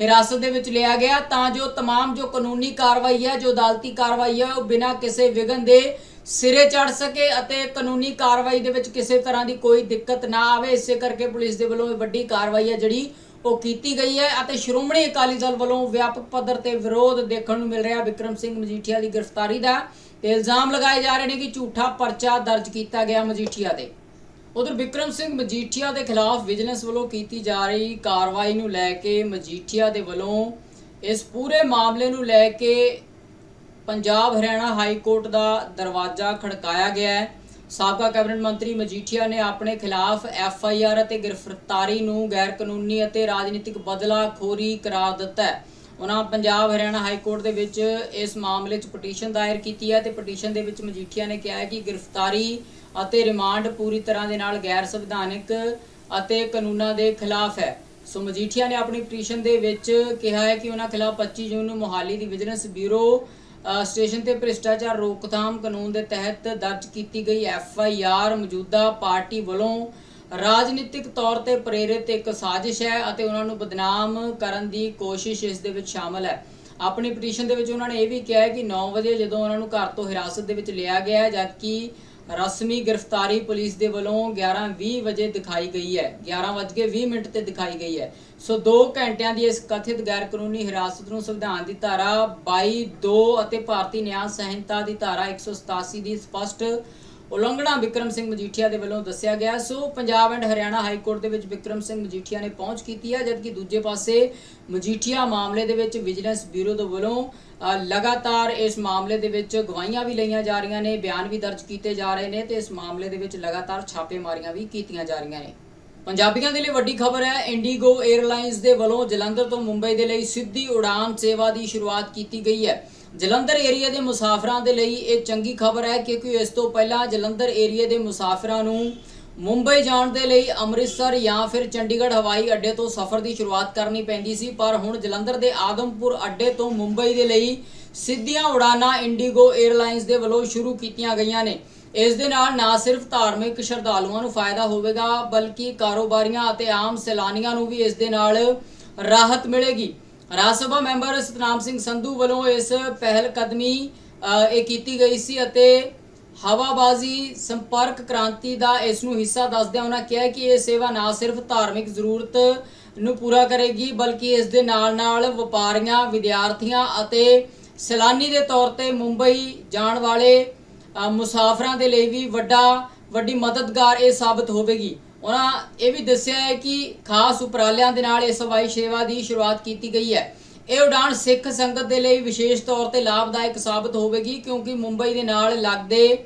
ਹਿਰਾਸਤ ਦੇ ਵਿੱਚ ਲਿਆ ਗਿਆ ਤਾਂ ਜੋ तमाम ਜੋ ਕਾਨੂੰਨੀ ਕਾਰਵਾਈ ਹੈ ਜੋ ਅਦਾਲਤੀ ਕਾਰਵਾਈ ਹੈ ਉਹ ਬਿਨਾਂ ਕਿਸੇ ਵਿਘਨ ਦੇ ਸਿਰੇ ਚੜ ਸਕੇ ਅਤੇ ਕਾਨੂੰਨੀ ਕਾਰਵਾਈ ਦੇ ਵਿੱਚ ਕਿਸੇ ਤਰ੍ਹਾਂ ਦੀ ਕੋਈ ਦਿੱਕਤ ਨਾ ਆਵੇ, ਇਸੇ ਕਰਕੇ ਪੁਲਿਸ ਦੇ ਵੱਲੋਂ ਇਹ ਵੱਡੀ ਕਾਰਵਾਈ ਹੈ ਜਿਹੜੀ ਉਹ ਕੀਤੀ ਗਈ ਹੈ ਅਤੇ ਸ਼੍ਰੋਮਣੀ ਅਕਾਲੀ ਦਲ ਵੱਲੋਂ ਵਿਆਪਕ ਪੱਧਰ ਤੇ ਵਿਰੋਧ ਦੇਖਣ ਨੂੰ ਮਿਲ ਰਿਹਾ ਵਿਕਰਮ ਸਿੰਘ ਮਜੀਠੀਆ ਦੀ ਗ੍ਰਿਫਤਾਰੀ ਦਾ ਤੇ ਇਲਜ਼ਾਮ ਲਗਾਏ ਜਾ ਰਹੇ ਨੇ ਕਿ ਝੂਠਾ ਪਰਚਾ ਦਰਜ ਕੀਤਾ ਗਿਆ ਮਜੀਠੀਆ ਤੇ। ਉਧਰ ਵਿਕਰਮ ਸਿੰਘ ਮਜੀਠੀਆ ਦੇ ਖਿਲਾਫ ਵਿਜੀਲੈਂਸ ਵੱਲੋਂ ਕੀਤੀ ਜਾ ਰਹੀ ਕਾਰਵਾਈ ਨੂੰ ਲੈ ਕੇ ਮਜੀਠੀਆ ਦੇ ਵੱਲੋਂ ਇਸ ਪੂਰੇ ਮਾਮਲੇ ਨੂੰ ਲੈ ਕੇ ਪੰਜਾਬ ਹਰਿਆਣਾ ਹਾਈ ਕੋਰਟ ਦਾ ਦਰਵਾਜ਼ਾ ਖੜਕਾਇਆ ਗਿਆ ਹੈ। ਸਾਬਕਾ ਕੈਬਨਿਟ ਮੰਤਰੀ ਮਜੀਠੀਆ ਨੇ ਆਪਣੇ ਖਿਲਾਫ ਐਫ ਆਈ ਆਰ ਅਤੇ ਗ੍ਰਿਫਤਾਰੀ ਨੂੰ ਗੈਰ ਕਾਨੂੰਨੀ ਅਤੇ ਰਾਜਨੀਤਿਕ ਬਦਲਾਖੋਰੀ ਕਰਾਰ ਦਿੱਤਾ ਹੈ। ਉਹਨਾਂ ਪੰਜਾਬ ਹਰਿਆਣਾ ਹਾਈ ਕੋਰਟ ਦੇ ਵਿੱਚ ਇਸ ਮਾਮਲੇ 'ਚ ਪਟੀਸ਼ਨ ਦਾਇਰ ਕੀਤੀ ਹੈ ਤੇ ਪਟੀਸ਼ਨ ਦੇ ਵਿੱਚ ਮਜੀਠੀਆ ਨੇ ਕਿਹਾ ਹੈ ਕਿ ਗ੍ਰਿਫਤਾਰੀ ਅਤੇ ਰਿਮਾਂਡ ਪੂਰੀ ਤਰ੍ਹਾਂ ਦੇ ਨਾਲ ਗੈਰ ਸੰਵਿਧਾਨਿਕ ਅਤੇ ਕਾਨੂੰਨਾਂ ਦੇ ਖਿਲਾਫ ਹੈ। ਸੋ ਮਜੀਠੀਆ ਨੇ ਆਪਣੀ ਪਟੀਸ਼ਨ ਦੇ ਵਿੱਚ ਕਿਹਾ ਹੈ ਕਿ ਉਹਨਾਂ ਖਿਲਾਫ 25 ਜੂਨ ਨੂੰ ਮੋਹਾਲੀ ਦੀ ਵਿਜੀਲੈਂਸ ਬਿਊਰੋ ਸਟੇਸ਼ਨ ਤੇ ਭ੍ਰਿਸ਼ਟਾਚਾਰ ਰੋਕਥਾਮ ਕਾਨੂੰਨ ਦੇ ਤਹਿਤ ਦਰਜ ਕੀਤੀ ਗਈ ਐਫ ਆਈ ਆਰ ਮੌਜੂਦਾ ਪਾਰਟੀ ਵੱਲੋਂ ਰਾਜਨੀਤਿਕ ਤੌਰ ਤੇ ਪ੍ਰੇਰਿਤ ਇੱਕ ਸਾਜ਼ਿਸ਼ ਹੈ ਅਤੇ ਉਹਨਾਂ ਨੂੰ ਬਦਨਾਮ ਕਰਨ ਦੀ ਕੋਸ਼ਿਸ਼ ਇਸ ਦੇ ਵਿੱਚ ਸ਼ਾਮਲ ਹੈ। ਆਪਣੀ ਪਟੀਸ਼ਨ ਦੇ ਵਿੱਚ ਉਹਨਾਂ ਨੇ ਇਹ ਵੀ ਕਿਹਾ ਹੈ ਕਿ 9 ਵਜੇ ਜਦੋਂ ਉਹਨਾਂ ਨੂੰ ਘਰ ਤੋਂ ਹਿਰਾਸਤ ਦੇ ਵਿੱਚ ਲਿਆ ਗਿਆ ਹੈ, ਜਦਕਿ ਰਸਮੀ ਗ੍ਰਿਫਤਾਰੀ ਪੁਲਿਸ ਦੇ ਵੱਲੋਂ 11:20 ਵਜੇ ਦਿਖਾਈ ਗਈ ਹੈ। 11:20 ਮਿੰਟ ਤੇ ਦਿਖਾਈ ਗਈ ਹੈ। ਸੋ 2 ਘੰਟਿਆਂ ਦੀ ਇਸ ਕਥਿਤ ਗੈਰ ਕਾਨੂੰਨੀ ਹਿਰਾਸਤ ਨੂੰ ਸੰਵਿਧਾਨ ਦੀ ਧਾਰਾ 22 2 ਅਤੇ ਭਾਰਤੀ ਨਿਆਂ ਸੰਹਿਤਾ ਦੀ ਧਾਰਾ 187 ਦੀ ਸਪਸ਼ਟ ਉਲੰਘਣਾ ਵਿਕਰਮ ਸਿੰਘ ਮਜੀਠੀਆ ਦੇ ਵੱਲੋਂ ਦੱਸਿਆ ਗਿਆ। So Punjab and Haryana high court ਦੇ ਵਿੱਚ ਵਿਕਰਮ ਸਿੰਘ ਮਜੀਠੀਆ ਨੇ ਪਹੁੰਚ ਕੀਤੀ ਹੈ, ਜਦਕਿ ਦੂਜੇ ਪਾਸੇ ਮਜੀਠੀਆ ਮਾਮਲੇ ਦੇ ਵਿੱਚ ਵਿਜੀਲੈਂਸ ਬਿਊਰੋ ਦੇ ਵੱਲੋਂ ਲਗਾਤਾਰ ਇਸ ਮਾਮਲੇ ਦੇ ਵਿੱਚ ਗਵਾਹੀਆਂ ਵੀ ਲਈਆਂ ਜਾ ਰਹੀਆਂ ਨੇ, ਬਿਆਨ ਵੀ ਦਰਜ ਕੀਤੇ ਜਾ ਰਹੇ ਨੇ ਤੇ ਇਸ ਮਾਮਲੇ ਦੇ ਵਿੱਚ ਲਗਾਤਾਰ ਛਾਪੇਮਾਰੀਆਂ ਵੀ ਕੀਤੀਆਂ ਜਾ ਰਹੀਆਂ ਨੇ। ਪੰਜਾਬੀਆਂ ਦੇ ਲਈ ਵੱਡੀ ਖਬਰ ਹੈ, ਇੰਡੀਗੋ 에ਅਰਲਾਈਨਸ ਦੇ ਵੱਲੋਂ ਜਲੰਧਰ ਤੋਂ ਮੁੰਬਈ ਦੇ ਲਈ ਸਿੱਧੀ ਉਡਾਨ ਸੇਵਾ ਦੀ ਸ਼ੁਰੂਆਤ ਕੀਤੀ ਗਈ ਹੈ। ਜਲੰਧਰ ਏਰੀਆ ਦੇ ਮੁਸਾਫਰਾਂ ਦੇ ਲਈ ਇਹ ਚੰਗੀ ਖਬਰ ਹੈ ਕਿਉਂਕਿ ਇਸ ਤੋਂ ਪਹਿਲਾਂ ਜਲੰਧਰ ਏਰੀਆ ਦੇ ਮੁਸਾਫਰਾਂ ਨੂੰ ਮੁੰਬਈ ਜਾਣ ਦੇ ਲਈ ਅੰਮ੍ਰਿਤਸਰ ਜਾਂ ਫਿਰ ਚੰਡੀਗੜ੍ਹ ਹਵਾਈ ਅੱਡੇ ਤੋਂ ਸਫ਼ਰ ਦੀ ਸ਼ੁਰੂਆਤ ਕਰਨੀ ਪੈਂਦੀ ਸੀ, ਪਰ ਹੁਣ ਜਲੰਧਰ ਦੇ ਆਦਮਪੁਰ ਅੱਡੇ ਤੋਂ ਮੁੰਬਈ ਦੇ ਲਈ ਸਿੱਧੀਆਂ ਉਡਾਨਾਂ ਇੰਡੀਗੋ 에ਅਰਲਾਈਨਸ ਦੇ ਵੱਲੋਂ ਸ਼ੁਰੂ ਕੀਤੀਆਂ ਗਈਆਂ ਨੇ। ਇਸ ਦੇ ਨਾਲ ਨਾ ਸਿਰਫ ਧਾਰਮਿਕ ਸ਼ਰਧਾਲੂਆਂ ਨੂੰ ਫਾਇਦਾ ਹੋਵੇਗਾ, ਬਲਕਿ ਕਾਰੋਬਾਰੀਆਂ ਅਤੇ ਆਮ ਸੈਲਾਨੀਆਂ ਨੂੰ ਵੀ ਇਸ ਦੇ ਨਾਲ ਰਾਹਤ ਮਿਲੇਗੀ। ਰਾਜ ਸਭਾ ਮੈਂਬਰ ਸਤਨਾਮ ਸਿੰਘ ਸੰਧੂ ਵੱਲੋਂ ਇਸ ਪਹਿਲ ਕਦਮੀ ਇਹ ਕੀਤੀ ਗਈ ਸੀ ਅਤੇ ਹਵਾਬਾਜ਼ੀ, ਸੰਪਰਕ ਕ੍ਰਾਂਤੀ ਦਾ ਇਸ ਨੂੰ ਹਿੱਸਾ ਦੱਸਦਿਆਂ ਉਹਨਾਂ ਕਿਹਾ ਕਿ ਇਹ ਸੇਵਾ ਨਾ ਸਿਰਫ ਧਾਰਮਿਕ ਜ਼ਰੂਰਤ ਨੂੰ ਪੂਰਾ ਕਰੇਗੀ, ਬਲਕਿ ਇਸ ਦੇ ਨਾਲ-ਨਾਲ ਵਪਾਰੀਆਂ, ਵਿਦਿਆਰਥੀਆਂ ਅਤੇ ਸੈਲਾਨੀ ਦੇ ਤੌਰ ਤੇ ਮੁੰਬਈ ਜਾਣ ਵਾਲੇ ਮੁਸਾਫਰਾਂ ਦੇ ਲਈ ਵੀ ਵੱਡਾ, ਵੱਡੀ ਮਦਦਗਾਰ ਇਹ ਸਾਬਤ ਹੋਵੇਗੀ। ਉਹਨਾਂ ਇਹ ਵੀ ਦੱਸਿਆ ਹੈ ਕਿ ਖਾਸ ਉਪਰਾਲਿਆਂ ਦੇ ਨਾਲ ਇਸ ਹਵਾਈ ਸੇਵਾ ਦੀ ਸ਼ੁਰੂਆਤ ਕੀਤੀ ਗਈ ਹੈ। ਇਹ ਉਡਾਨ ਸਿੱਖ ਸੰਗਤ ਦੇ ਲਈ ਵਿਸ਼ੇਸ਼ ਤੌਰ ਤੇ ਲਾਭਦਾਇਕ ਸਾਬਤ ਹੋਵੇਗੀ ਕਿਉਂਕਿ ਮੁੰਬਈ ਦੇ ਨਾਲ ਲੱਗਦੇ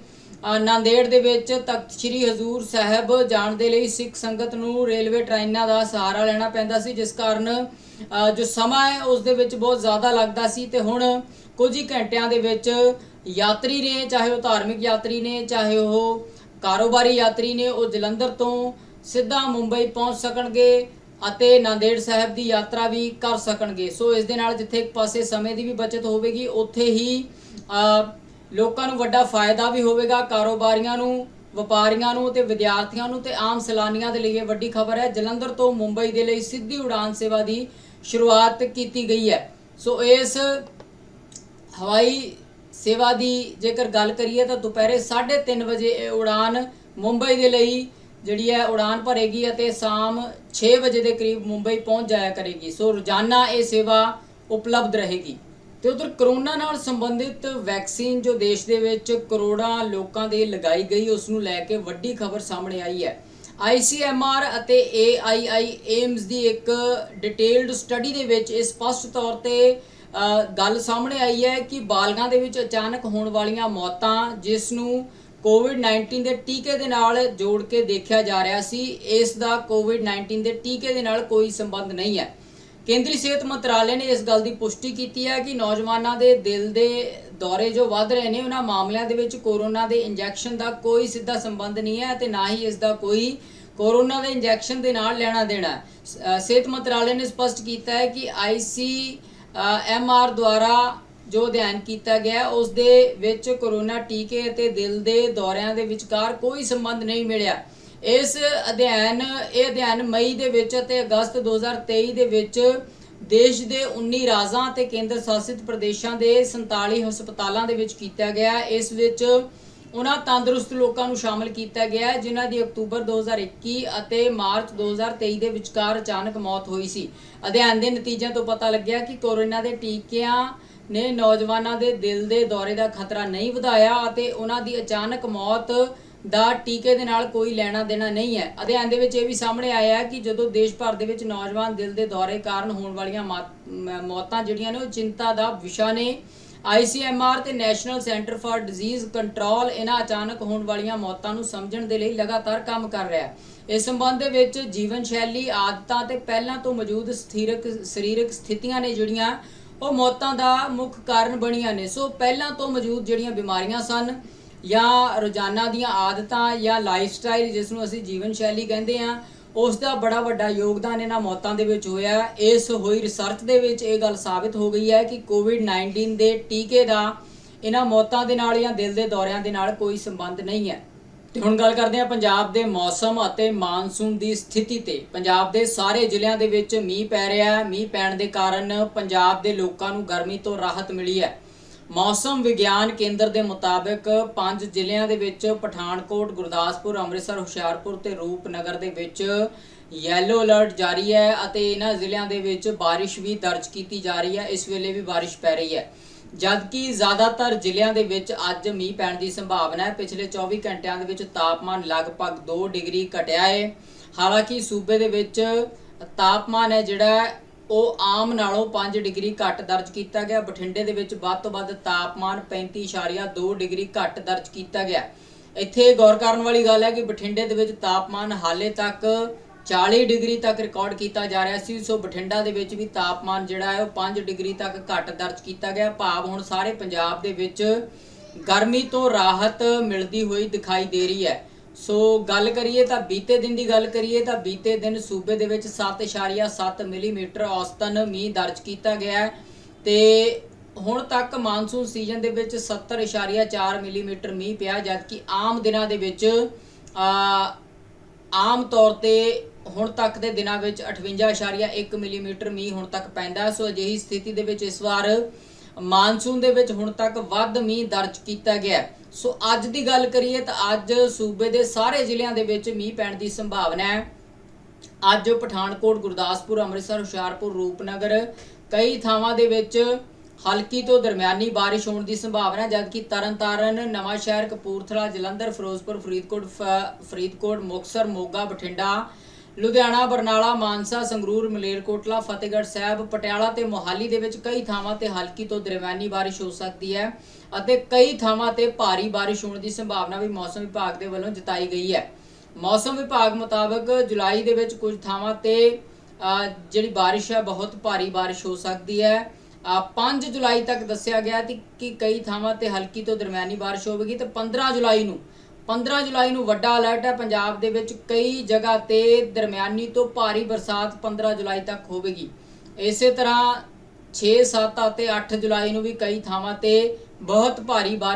ਨਾਂਦੇੜ ਦੇ ਵਿੱਚ ਤਖਤ ਸ੍ਰੀ ਹਜ਼ੂਰ ਸਾਹਿਬ ਜਾਣ ਦੇ ਲਈ ਸਿੱਖ ਸੰਗਤ ਨੂੰ ਰੇਲਵੇ ਟ੍ਰੇਨਾਂ ਦਾ ਸਹਾਰਾ ਲੈਣਾ ਪੈਂਦਾ ਸੀ, ਜਿਸ ਕਾਰਨ ਜੋ ਸਮਾਂ ਹੈ ਉਸ ਦੇ ਵਿੱਚ ਬਹੁਤ ਜ਼ਿਆਦਾ ਲੱਗਦਾ ਸੀ ਤੇ ਹੁਣ ਕੁਝ ਹੀ ਘੰਟਿਆਂ ਦੇ ਵਿੱਚ ਯਾਤਰੀ ਨੇ, ਚਾਹੇ ਉਹ ਧਾਰਮਿਕ ਯਾਤਰੀ ਨੇ, ਚਾਹੇ ਉਹ ਕਾਰੋਬਾਰੀ ਯਾਤਰੀ ਨੇ, ਉਹ ਜਲੰਧਰ ਤੋਂ ਸਿੱਧਾ ਮੁੰਬਈ ਪਹੁੰਚ ਸਕਣਗੇ ਅਤੇ ਨਾਂਦੇੜ ਸਾਹਿਬ ਦੀ ਯਾਤਰਾ ਵੀ ਕਰ ਸਕਣਗੇ। ਸੋ ਇਸ ਦੇ ਨਾਲ ਜਿੱਥੇ ਇੱਕ ਪਾਸੇ ਸਮੇਂ ਦੀ ਵੀ ਬਚਤ ਹੋਵੇਗੀ, ਉੱਥੇ ਹੀ ਲੋਕਾਂ ਨੂੰ ਵੱਡਾ ਫਾਇਦਾ ਵੀ ਹੋਵੇਗਾ, ਕਾਰੋਬਾਰੀਆਂ ਨੂੰ, ਵਪਾਰੀਆਂ ਨੂੰ ਤੇ ਵਿਦਿਆਰਥੀਆਂ ਨੂੰ ਤੇ ਆਮ ਸੈਲਾਨੀਆਂ ਦੇ ਲਈ ਇਹ ਵੱਡੀ ਖਬਰ ਹੈ। ਜਲੰਧਰ ਤੋਂ ਮੁੰਬਈ ਦੇ ਲਈ ਸਿੱਧੀ ਉਡਾਨ ਸੇਵਾ ਦੀ ਸ਼ੁਰੂਆਤ ਕੀਤੀ ਗਈ ਹੈ। ਸੋ ਇਸ ਹਵਾਈ ਸੇਵਾ ਦੀ ਜੇਕਰ ਗੱਲ ਕਰੀਏ ਤਾਂ ਦੁਪਹਿਰੇ 3:30 ਵਜੇ ਇਹ ਉਡਾਨ ਮੁੰਬਈ ਦੇ ਲਈ ਜਿਹੜੀ ਹੈ ਉਡਾਨ ਭਰੇਗੀ ਅਤੇ ਸ਼ਾਮ 6 ਵਜੇ ਦੇ ਕਰੀਬ ਮੁੰਬਈ ਪਹੁੰਚ ਜਾਇਆ ਕਰੇਗੀ। ਸੋ ਰੋਜ਼ਾਨਾ ਇਹ ਸੇਵਾ ਉਪਲਬਧ ਰਹੇਗੀ। ਤੇ ਉਧਰ ਕਰੋਨਾ ਨਾਲ ਸੰਬੰਧਿਤ ਵੈਕਸੀਨ ਜੋ ਦੇਸ਼ ਦੇ ਵਿੱਚ ਕਰੋੜਾਂ ਲੋਕਾਂ ਦੇ ਲਗਾਈ ਗਈ, ਉਸ ਨੂੰ ਲੈ ਕੇ ਵੱਡੀ ਖਬਰ ਸਾਹਮਣੇ ਆਈ ਹੈ। ICMR ਅਤੇ AII ਏਮਸ ਦੀ ਇੱਕ ਡਿਟੇਲਡ ਸਟੱਡੀ ਦੇ ਵਿੱਚ ਇਹ ਸਪਸ਼ਟ ਤੌਰ ਤੇ ਗੱਲ ਸਾਹਮਣੇ ਆਈ ਹੈ ਕਿ ਬਾਲਗਾਂ ਦੇ ਵਿੱਚ ਅਚਾਨਕ ਹੋਣ ਵਾਲੀਆਂ ਮੌਤਾਂ ਜਿਸ ਨੂੰ ਕੋਵਿਡ-19 ਦੇ ਟੀਕੇ ਦੇ ਨਾਲ ਜੋੜ ਕੇ ਦੇਖਿਆ ਜਾ ਰਿਹਾ ਸੀ, ਇਸ ਦਾ ਕੋਵਿਡ-19 ਦੇ ਟੀਕੇ ਦੇ ਨਾਲ ਕੋਈ ਸੰਬੰਧ ਨਹੀਂ ਹੈ। ਕੇਂਦਰੀ ਸਿਹਤ ਮੰਤਰਾਲੇ ਨੇ ਇਸ ਗੱਲ ਦੀ ਪੁਸ਼ਟੀ ਕੀਤੀ ਹੈ ਕਿ ਨੌਜਵਾਨਾਂ ਦੇ ਦਿਲ ਦੇ ਦੌਰੇ ਜੋ ਵੱਧ ਰਹੇ ਨੇ, ਉਹਨਾਂ ਮਾਮਲਿਆਂ ਦੇ ਵਿੱਚ ਕੋਰੋਨਾ ਦੇ ਇੰਜੈਕਸ਼ਨ ਦਾ ਕੋਈ ਸਿੱਧਾ ਸੰਬੰਧ ਨਹੀਂ ਹੈ ਤੇ ਨਾ ਹੀ ਇਸ ਦਾ ਕੋਈ ਕੋਰੋਨਾ ਦੇ ਇੰਜੈਕਸ਼ਨ ਦੇ ਨਾਲ ਲੈਣਾ ਦੇਣਾ ਸਿਹਤ ਮੰਤਰਾਲੇ ਨੇ ਸਪਸ਼ਟ ਕੀਤਾ ਹੈ ਕਿ ਆਈਸੀ ਐਮ ਆਰ ਦੁਆਰਾ ਜੋ ਅਧਿਐਨ ਕੀਤਾ ਗਿਆ ਉਸ ਦੇ ਵਿੱਚ ਕੋਰੋਨਾ ਟੀਕੇ ਅਤੇ ਦਿਲ ਦੇ ਦੌਰਿਆਂ ਦੇ ਵਿਚਕਾਰ ਕੋਈ ਸੰਬੰਧ ਨਹੀਂ ਮਿਲਿਆ। ਇਸ ਅਧਿਐਨ, ਇਹ ਅਧਿਐਨ ਮਈ ਦੇ ਵਿੱਚ ਅਤੇ ਅਗਸਤ 2023 ਦੇ ਵਿੱਚ ਦੇਸ਼ ਦੇ 19 ਰਾਜਾਂ ਅਤੇ ਕੇਂਦਰ ਸ਼ਾਸਿਤ ਪ੍ਰਦੇਸ਼ਾਂ ਦੇ 47 ਹਸਪਤਾਲਾਂ ਦੇ ਵਿੱਚ ਕੀਤਾ ਗਿਆ ਇਸ ਵਿੱਚ ਉਹਨਾਂ ਤੰਦਰੁਸਤ ਲੋਕਾਂ ਨੂੰ ਸ਼ਾਮਲ ਕੀਤਾ ਗਿਆ ਹੈ, ਜਿਨ੍ਹਾਂ ਦੀ ਅਕਤੂਬਰ 2021 ਅਤੇ ਮਾਰਚ 2023 ਦੇ ਵਿਚਕਾਰ ਅਚਾਨਕ ਮੌਤ ਹੋਈ ਸੀ। ਅਧਿਐਨ ਦੇ ਨਤੀਜਿਆਂ ਤੋਂ ਪਤਾ ਲੱਗਿਆ ਕਿ ਕੋਰੋਨਾ ਦੇ ਟੀਕਿਆਂ ਨੇ ਨੌਜਵਾਨਾਂ ਦੇ ਦਿਲ ਦੇ ਦੌਰੇ ਦਾ ਖਤਰਾ ਨਹੀਂ ਵਧਾਇਆ ਅਤੇ ਉਹਨਾਂ ਦੀ ਅਚਾਨਕ ਮੌਤ ਦਾ ਟੀਕੇ ਦੇ ਨਾਲ ਕੋਈ ਲੈਣਾ ਦੇਣਾ ਨਹੀਂ ਹੈ। ਅਧਿਐਨ ਦੇ ਵਿੱਚ ਇਹ ਵੀ ਸਾਹਮਣੇ ਆਇਆ ਹੈ ਕਿ ਜਦੋਂ ਦੇਸ਼ ਭਰ ਦੇ ਵਿੱਚ ਨੌਜਵਾਨ ਦਿਲ ਦੇ ਦੌਰੇ ਕਾਰਨ ਹੋਣ ਵਾਲੀਆਂ ਮਾ- ਮੌਤਾਂ ਜਿਹੜੀਆਂ ਨੇ, ਉਹ ਚਿੰਤਾ ਦਾ ਵਿਸ਼ਾ ਨੇ। ICMR ਤੇ national centre for disease control ਇਹਨਾਂ ਅਚਾਨਕ ਹੋਣ ਵਾਲੀਆਂ ਮੌਤਾਂ ਨੂੰ ਸਮਝਣ ਦੇ ਲਈ ਲਗਾਤਾਰ ਕੰਮ ਕਰ ਰਿਹਾ ਹੈ। ਇਸ ਸੰਬੰਧ ਦੇ ਵਿੱਚ ਜੀਵਨ ਸ਼ੈਲੀ, ਆਦਤਾਂ ਤੇ ਪਹਿਲਾਂ ਤੋਂ ਮੌਜੂਦ ਸਥਿਰਕ, ਸਰੀਰਕ ਸਥਿਤੀਆਂ ਨੇ ਜਿਹੜੀਆਂ, ਉਹ ਮੌਤਾਂ ਦਾ ਮੁੱਖ ਕਾਰਨ ਬਣੀਆਂ ਨੇ। ਸੋ ਪਹਿਲਾਂ ਤੋਂ ਮੌਜੂਦ ਜਿਹੜੀਆਂ ਬਿਮਾਰੀਆਂ ਸਨ ਜਾਂ ਰੋਜ਼ਾਨਾ ਦੀਆਂ ਆਦਤਾਂ ਜਾਂ ਲਾਈਫ ਸਟਾਈਲ ਜਿਸ ਨੂੰ ਅਸੀਂ ਜੀਵਨ ਸ਼ੈਲੀ ਕਹਿੰਦੇ ਆ ਉਸ ਦਾ ਬੜਾ ਵੱਡਾ ਯੋਗਦਾਨ ਇਹਨਾਂ ਮੌਤਾਂ ਦੇ ਵਿੱਚ ਹੋਇਆ ਇਸ ਹੋਈ ਰਿਸਰਚ ਦੇ ਵਿੱਚ ਇਹ ਗੱਲ ਸਾਬਿਤ ਹੋ ਗਈ ਹੈ ਕਿ ਕੋਵਿਡ-19 ਦੇ ਟੀਕੇ ਦਾ ਇਹਨਾਂ ਮੌਤਾਂ ਦੇ ਨਾਲ ਜਾਂ ਦਿਲ ਦੇ ਦੌਰਿਆਂ ਦੇ ਨਾਲ ਕੋਈ ਸੰਬੰਧ ਨਹੀਂ ਹੈ। ਤੇ ਹੁਣ ਗੱਲ ਕਰਦੇ ਹਾਂ ਪੰਜਾਬ ਦੇ ਮੌਸਮ ਅਤੇ ਮਾਨਸੂਨ ਦੀ ਸਥਿਤੀ ਤੇ। ਪੰਜਾਬ ਦੇ ਸਾਰੇ ਜ਼ਿਲ੍ਹਿਆਂ ਦੇ ਵਿੱਚ ਮੀਂਹ ਪੈ ਰਿਹਾ ਹੈ। ਮੀਂਹ ਪੈਣ ਦੇ ਕਾਰਨ ਪੰਜਾਬ ਦੇ ਲੋਕਾਂ ਨੂੰ ਗਰਮੀ ਤੋਂ ਰਾਹਤ ਮਿਲੀ ਹੈ। ਮੌਸਮ ਵਿਗਿਆਨ ਕੇਂਦਰ ਦੇ ਮੁਤਾਬਕ ਪੰਜ ਜ਼ਿਲ੍ਹਿਆਂ ਦੇ ਵਿੱਚ ਪਠਾਨਕੋਟ, ਗੁਰਦਾਸਪੁਰ, ਅੰਮ੍ਰਿਤਸਰ, ਹੁਸ਼ਿਆਰਪੁਰ ਤੇ ਰੂਪਨਗਰ ਦੇ ਵਿੱਚ ਯੈਲੋ ਅਲਰਟ ਜਾਰੀ ਹੈ ਅਤੇ ਇਹਨਾਂ ਜ਼ਿਲ੍ਹਿਆਂ ਦੇ ਵਿੱਚ ਬਾਰਿਸ਼ ਵੀ ਦਰਜ ਕੀਤੀ ਜਾ ਰਹੀ ਹੈ। ਇਸ ਵੇਲੇ ਵੀ ਬਾਰਿਸ਼ ਪੈ ਰਹੀ ਹੈ। ਜਦਕਿ ਜ਼ਿਆਦਾਤਰ ਜ਼ਿਲ੍ਹਿਆਂ ਦੇ ਵਿੱਚ ਅੱਜ ਮੀਂਹ ਪੈਣ ਦੀ ਸੰਭਾਵਨਾ ਹੈ। ਪਿਛਲੇ 24 ਘੰਟਿਆਂ ਦੇ ਵਿੱਚ ਤਾਪਮਾਨ ਲਗਭਗ 2 ਡਿਗਰੀ ਘਟਿਆ ਹੈ। ਹਾਲਾਂਕਿ ਸੂਬੇ ਦੇ ਵਿੱਚ ਤਾਪਮਾਨ ਹੈ ਜਿਹੜਾ ਉਹ ਆਮ ਨਾਲੋਂ 5 ਡਿਗਰੀ ਘੱਟ ਦਰਜ ਕੀਤਾ ਗਿਆ। ਬਠਿੰਡੇ ਦੇ ਵਿੱਚ ਵੱਧ ਤੋਂ ਵੱਧ ਤਾਪਮਾਨ 35.2 ਡਿਗਰੀ ਘੱਟ ਦਰਜ ਕੀਤਾ ਗਿਆ। ਇੱਥੇ ਗੌਰ ਕਰਨ ਵਾਲੀ ਗੱਲ ਹੈ ਕਿ ਬਠਿੰਡੇ ਦੇ ਵਿੱਚ ਤਾਪਮਾਨ ਹਾਲੇ ਤੱਕ 40 ਡਿਗਰੀ ਤੱਕ ਰਿਕਾਰਡ ਕੀਤਾ ਜਾ ਰਿਹਾ ਸੀ। ਸੋ ਬਠਿੰਡਾ ਦੇ ਵਿੱਚ ਵੀ ਤਾਪਮਾਨ ਜਿਹੜਾ ਹੈ ਉਹ 5 ਡਿਗਰੀ ਤੱਕ ਘੱਟ ਦਰਜ ਕੀਤਾ ਗਿਆ। ਭਾਵ ਹੁਣ ਸਾਰੇ ਪੰਜਾਬ ਦੇ ਵਿੱਚ ਗਰਮੀ ਤੋਂ ਰਾਹਤ ਮਿਲਦੀ ਹੋਈ ਦਿਖਾਈ ਦੇ ਰਹੀ ਹੈ। ਸੋ ਗੱਲ ਕਰੀਏ ਤਾਂ ਬੀਤੇ ਦਿਨ ਦੀ ਗੱਲ ਕਰੀਏ ਤਾਂ ਬੀਤੇ ਦਿਨ ਸੂਬੇ ਦੇ ਵਿੱਚ 7.7 ਮਿਲੀਮੀਟਰ ਔਸਤਨ ਮੀਂਹ ਦਰਜ ਕੀਤਾ ਗਿਆ ਹੈ ਤੇ ਹੁਣ ਤੱਕ ਮਾਨਸੂਨ ਸੀਜ਼ਨ ਦੇ ਵਿੱਚ 70.4 ਮਿਲੀਮੀਟਰ ਮੀਂਹ ਪਿਆ, ਜਦਕਿ ਆਮ ਦਿਨਾਂ ਦੇ ਵਿੱਚ ਆਮ ਤੌਰ ਤੇ ਹੁਣ ਤੱਕ ਦੇ ਦਿਨਾਂ ਵਿੱਚ 58.1 ਮਿਲੀਮੀਟਰ ਮੀਂਹ ਹੁਣ ਤੱਕ ਪੈਂਦਾ ਸੋ ਅਜਿਹੀ ਸਥਿਤੀ ਦੇ ਵਿੱਚ ਇਸ ਵਾਰ ਮਾਨਸੂਨ ਦੇ ਵਿੱਚ ਹੁਣ ਤੱਕ ਵੱਧ ਮੀਂਹ ਦਰਜ ਕੀਤਾ ਗਿਆ ਸੋ ਅੱਜ ਦੀ ਗੱਲ ਕਰੀਏ ਤਾਂ ਅੱਜ ਸੂਬੇ ਦੇ ਸਾਰੇ ਜ਼ਿਲ੍ਹਿਆਂ ਦੇ ਵਿੱਚ ਮੀਂਹ ਪੈਣ ਦੀ ਸੰਭਾਵਨਾ ਹੈ। ਅੱਜ ਪਠਾਨਕੋਟ, ਗੁਰਦਾਸਪੁਰ, ਅੰਮ੍ਰਿਤਸਰ, ਹੁਸ਼ਿਆਰਪੁਰ, ਰੂਪਨਗਰ ਕਈ ਥਾਵਾਂ ਦੇ ਵਿੱਚ ਹਲਕੀ ਤੋਂ ਦਰਮਿਆਨੀ ਬਾਰਿਸ਼ ਹੋਣ ਦੀ ਸੰਭਾਵਨਾ ਜਦਕਿ ਤਰਨਤਾਰਨ, ਨਵਾਂਸ਼ਹਿਰ, ਕਪੂਰਥਲਾ, ਜਲੰਧਰ, ਫਿਰੋਜ਼ਪੁਰ, ਫਰੀਦਕੋਟ, ਫ- ਫਰੀਦਕੋਟ, ਮੁਕਤਸਰ, ਮੋਗਾ, ਬਠਿੰਡਾ ਲੁਧਿਆਣਾ ਬਰਨਾਲਾ ਮਾਨਸਾ ਸੰਗਰੂਰ ਮਲੇਰਕੋਟਲਾ ਫਤਿਹਗੜ੍ਹ ਸਾਹਿਬ ਪਟਿਆਲਾ ਤੇ ਮੋਹਾਲੀ ਦੇ ਵਿੱਚ ਕਈ ਥਾਵਾਂ ਤੇ ਹਲਕੀ ਤੋਂ ਦਰਮਿਆਨੀ ਬਾਰਿਸ਼ ਹੋ ਸਕਦੀ ਹੈ ਅਤੇ ਕਈ ਥਾਵਾਂ ਤੇ ਭਾਰੀ ਬਾਰਿਸ਼ ਹੋਣ ਦੀ ਸੰਭਾਵਨਾ ਵੀ ਮੌਸਮ ਵਿਭਾਗ ਦੇ ਵੱਲੋਂ ਜਤਾਈ ਗਈ ਹੈ। ਮੌਸਮ ਵਿਭਾਗ ਮੁਤਾਬਕ ਜੁਲਾਈ ਦੇ ਵਿੱਚ ਕੁਝ ਥਾਵਾਂ ਤੇ ਜਿਹੜੀ ਬਾਰਿਸ਼ ਹੈ ਬਹੁਤ ਭਾਰੀ ਬਾਰਿਸ਼ ਹੋ ਸਕਦੀ ਹੈ। ਅ, 5 ਜੁਲਾਈ ਤੱਕ ਦੱਸਿਆ ਗਿਆ ਕਿ ਕਿ ਕਈ ਥਾਵਾਂ ਤੇ ਹਲਕੀ ਤੋਂ ਦਰਮਿਆਨੀ ਬਾਰਿਸ਼ ਹੋਵੇਗੀ ਤੇ 15 ਜੁਲਾਈ ਨੂੰ 15 ਜੁਲਾਈ ਨੂੰ ਵੱਡਾ ਅਲਰਟ ਹੈ। ਪੰਜਾਬ ਦੇ ਵਿੱਚ ਕਈ ਜਗ੍ਹਾ ਤੇ ਦਰਮਿਆਨੀ ਤੋਂ ਭਾਰੀ ਬਰਸਾਤ 15 ਜੁਲਾਈ ਤੱਕ ਹੋਵੇਗੀ। ਇਸੇ ਤਰ੍ਹਾਂ 6 7 ਅਤੇ 8 ਜੁਲਾਈ ਨੂੰ ਵੀ ਕਈ ਥਾਵਾਂ ਤੇ ਬਹੁਤ ਭਾਰੀ ਬਾਰਿਸ਼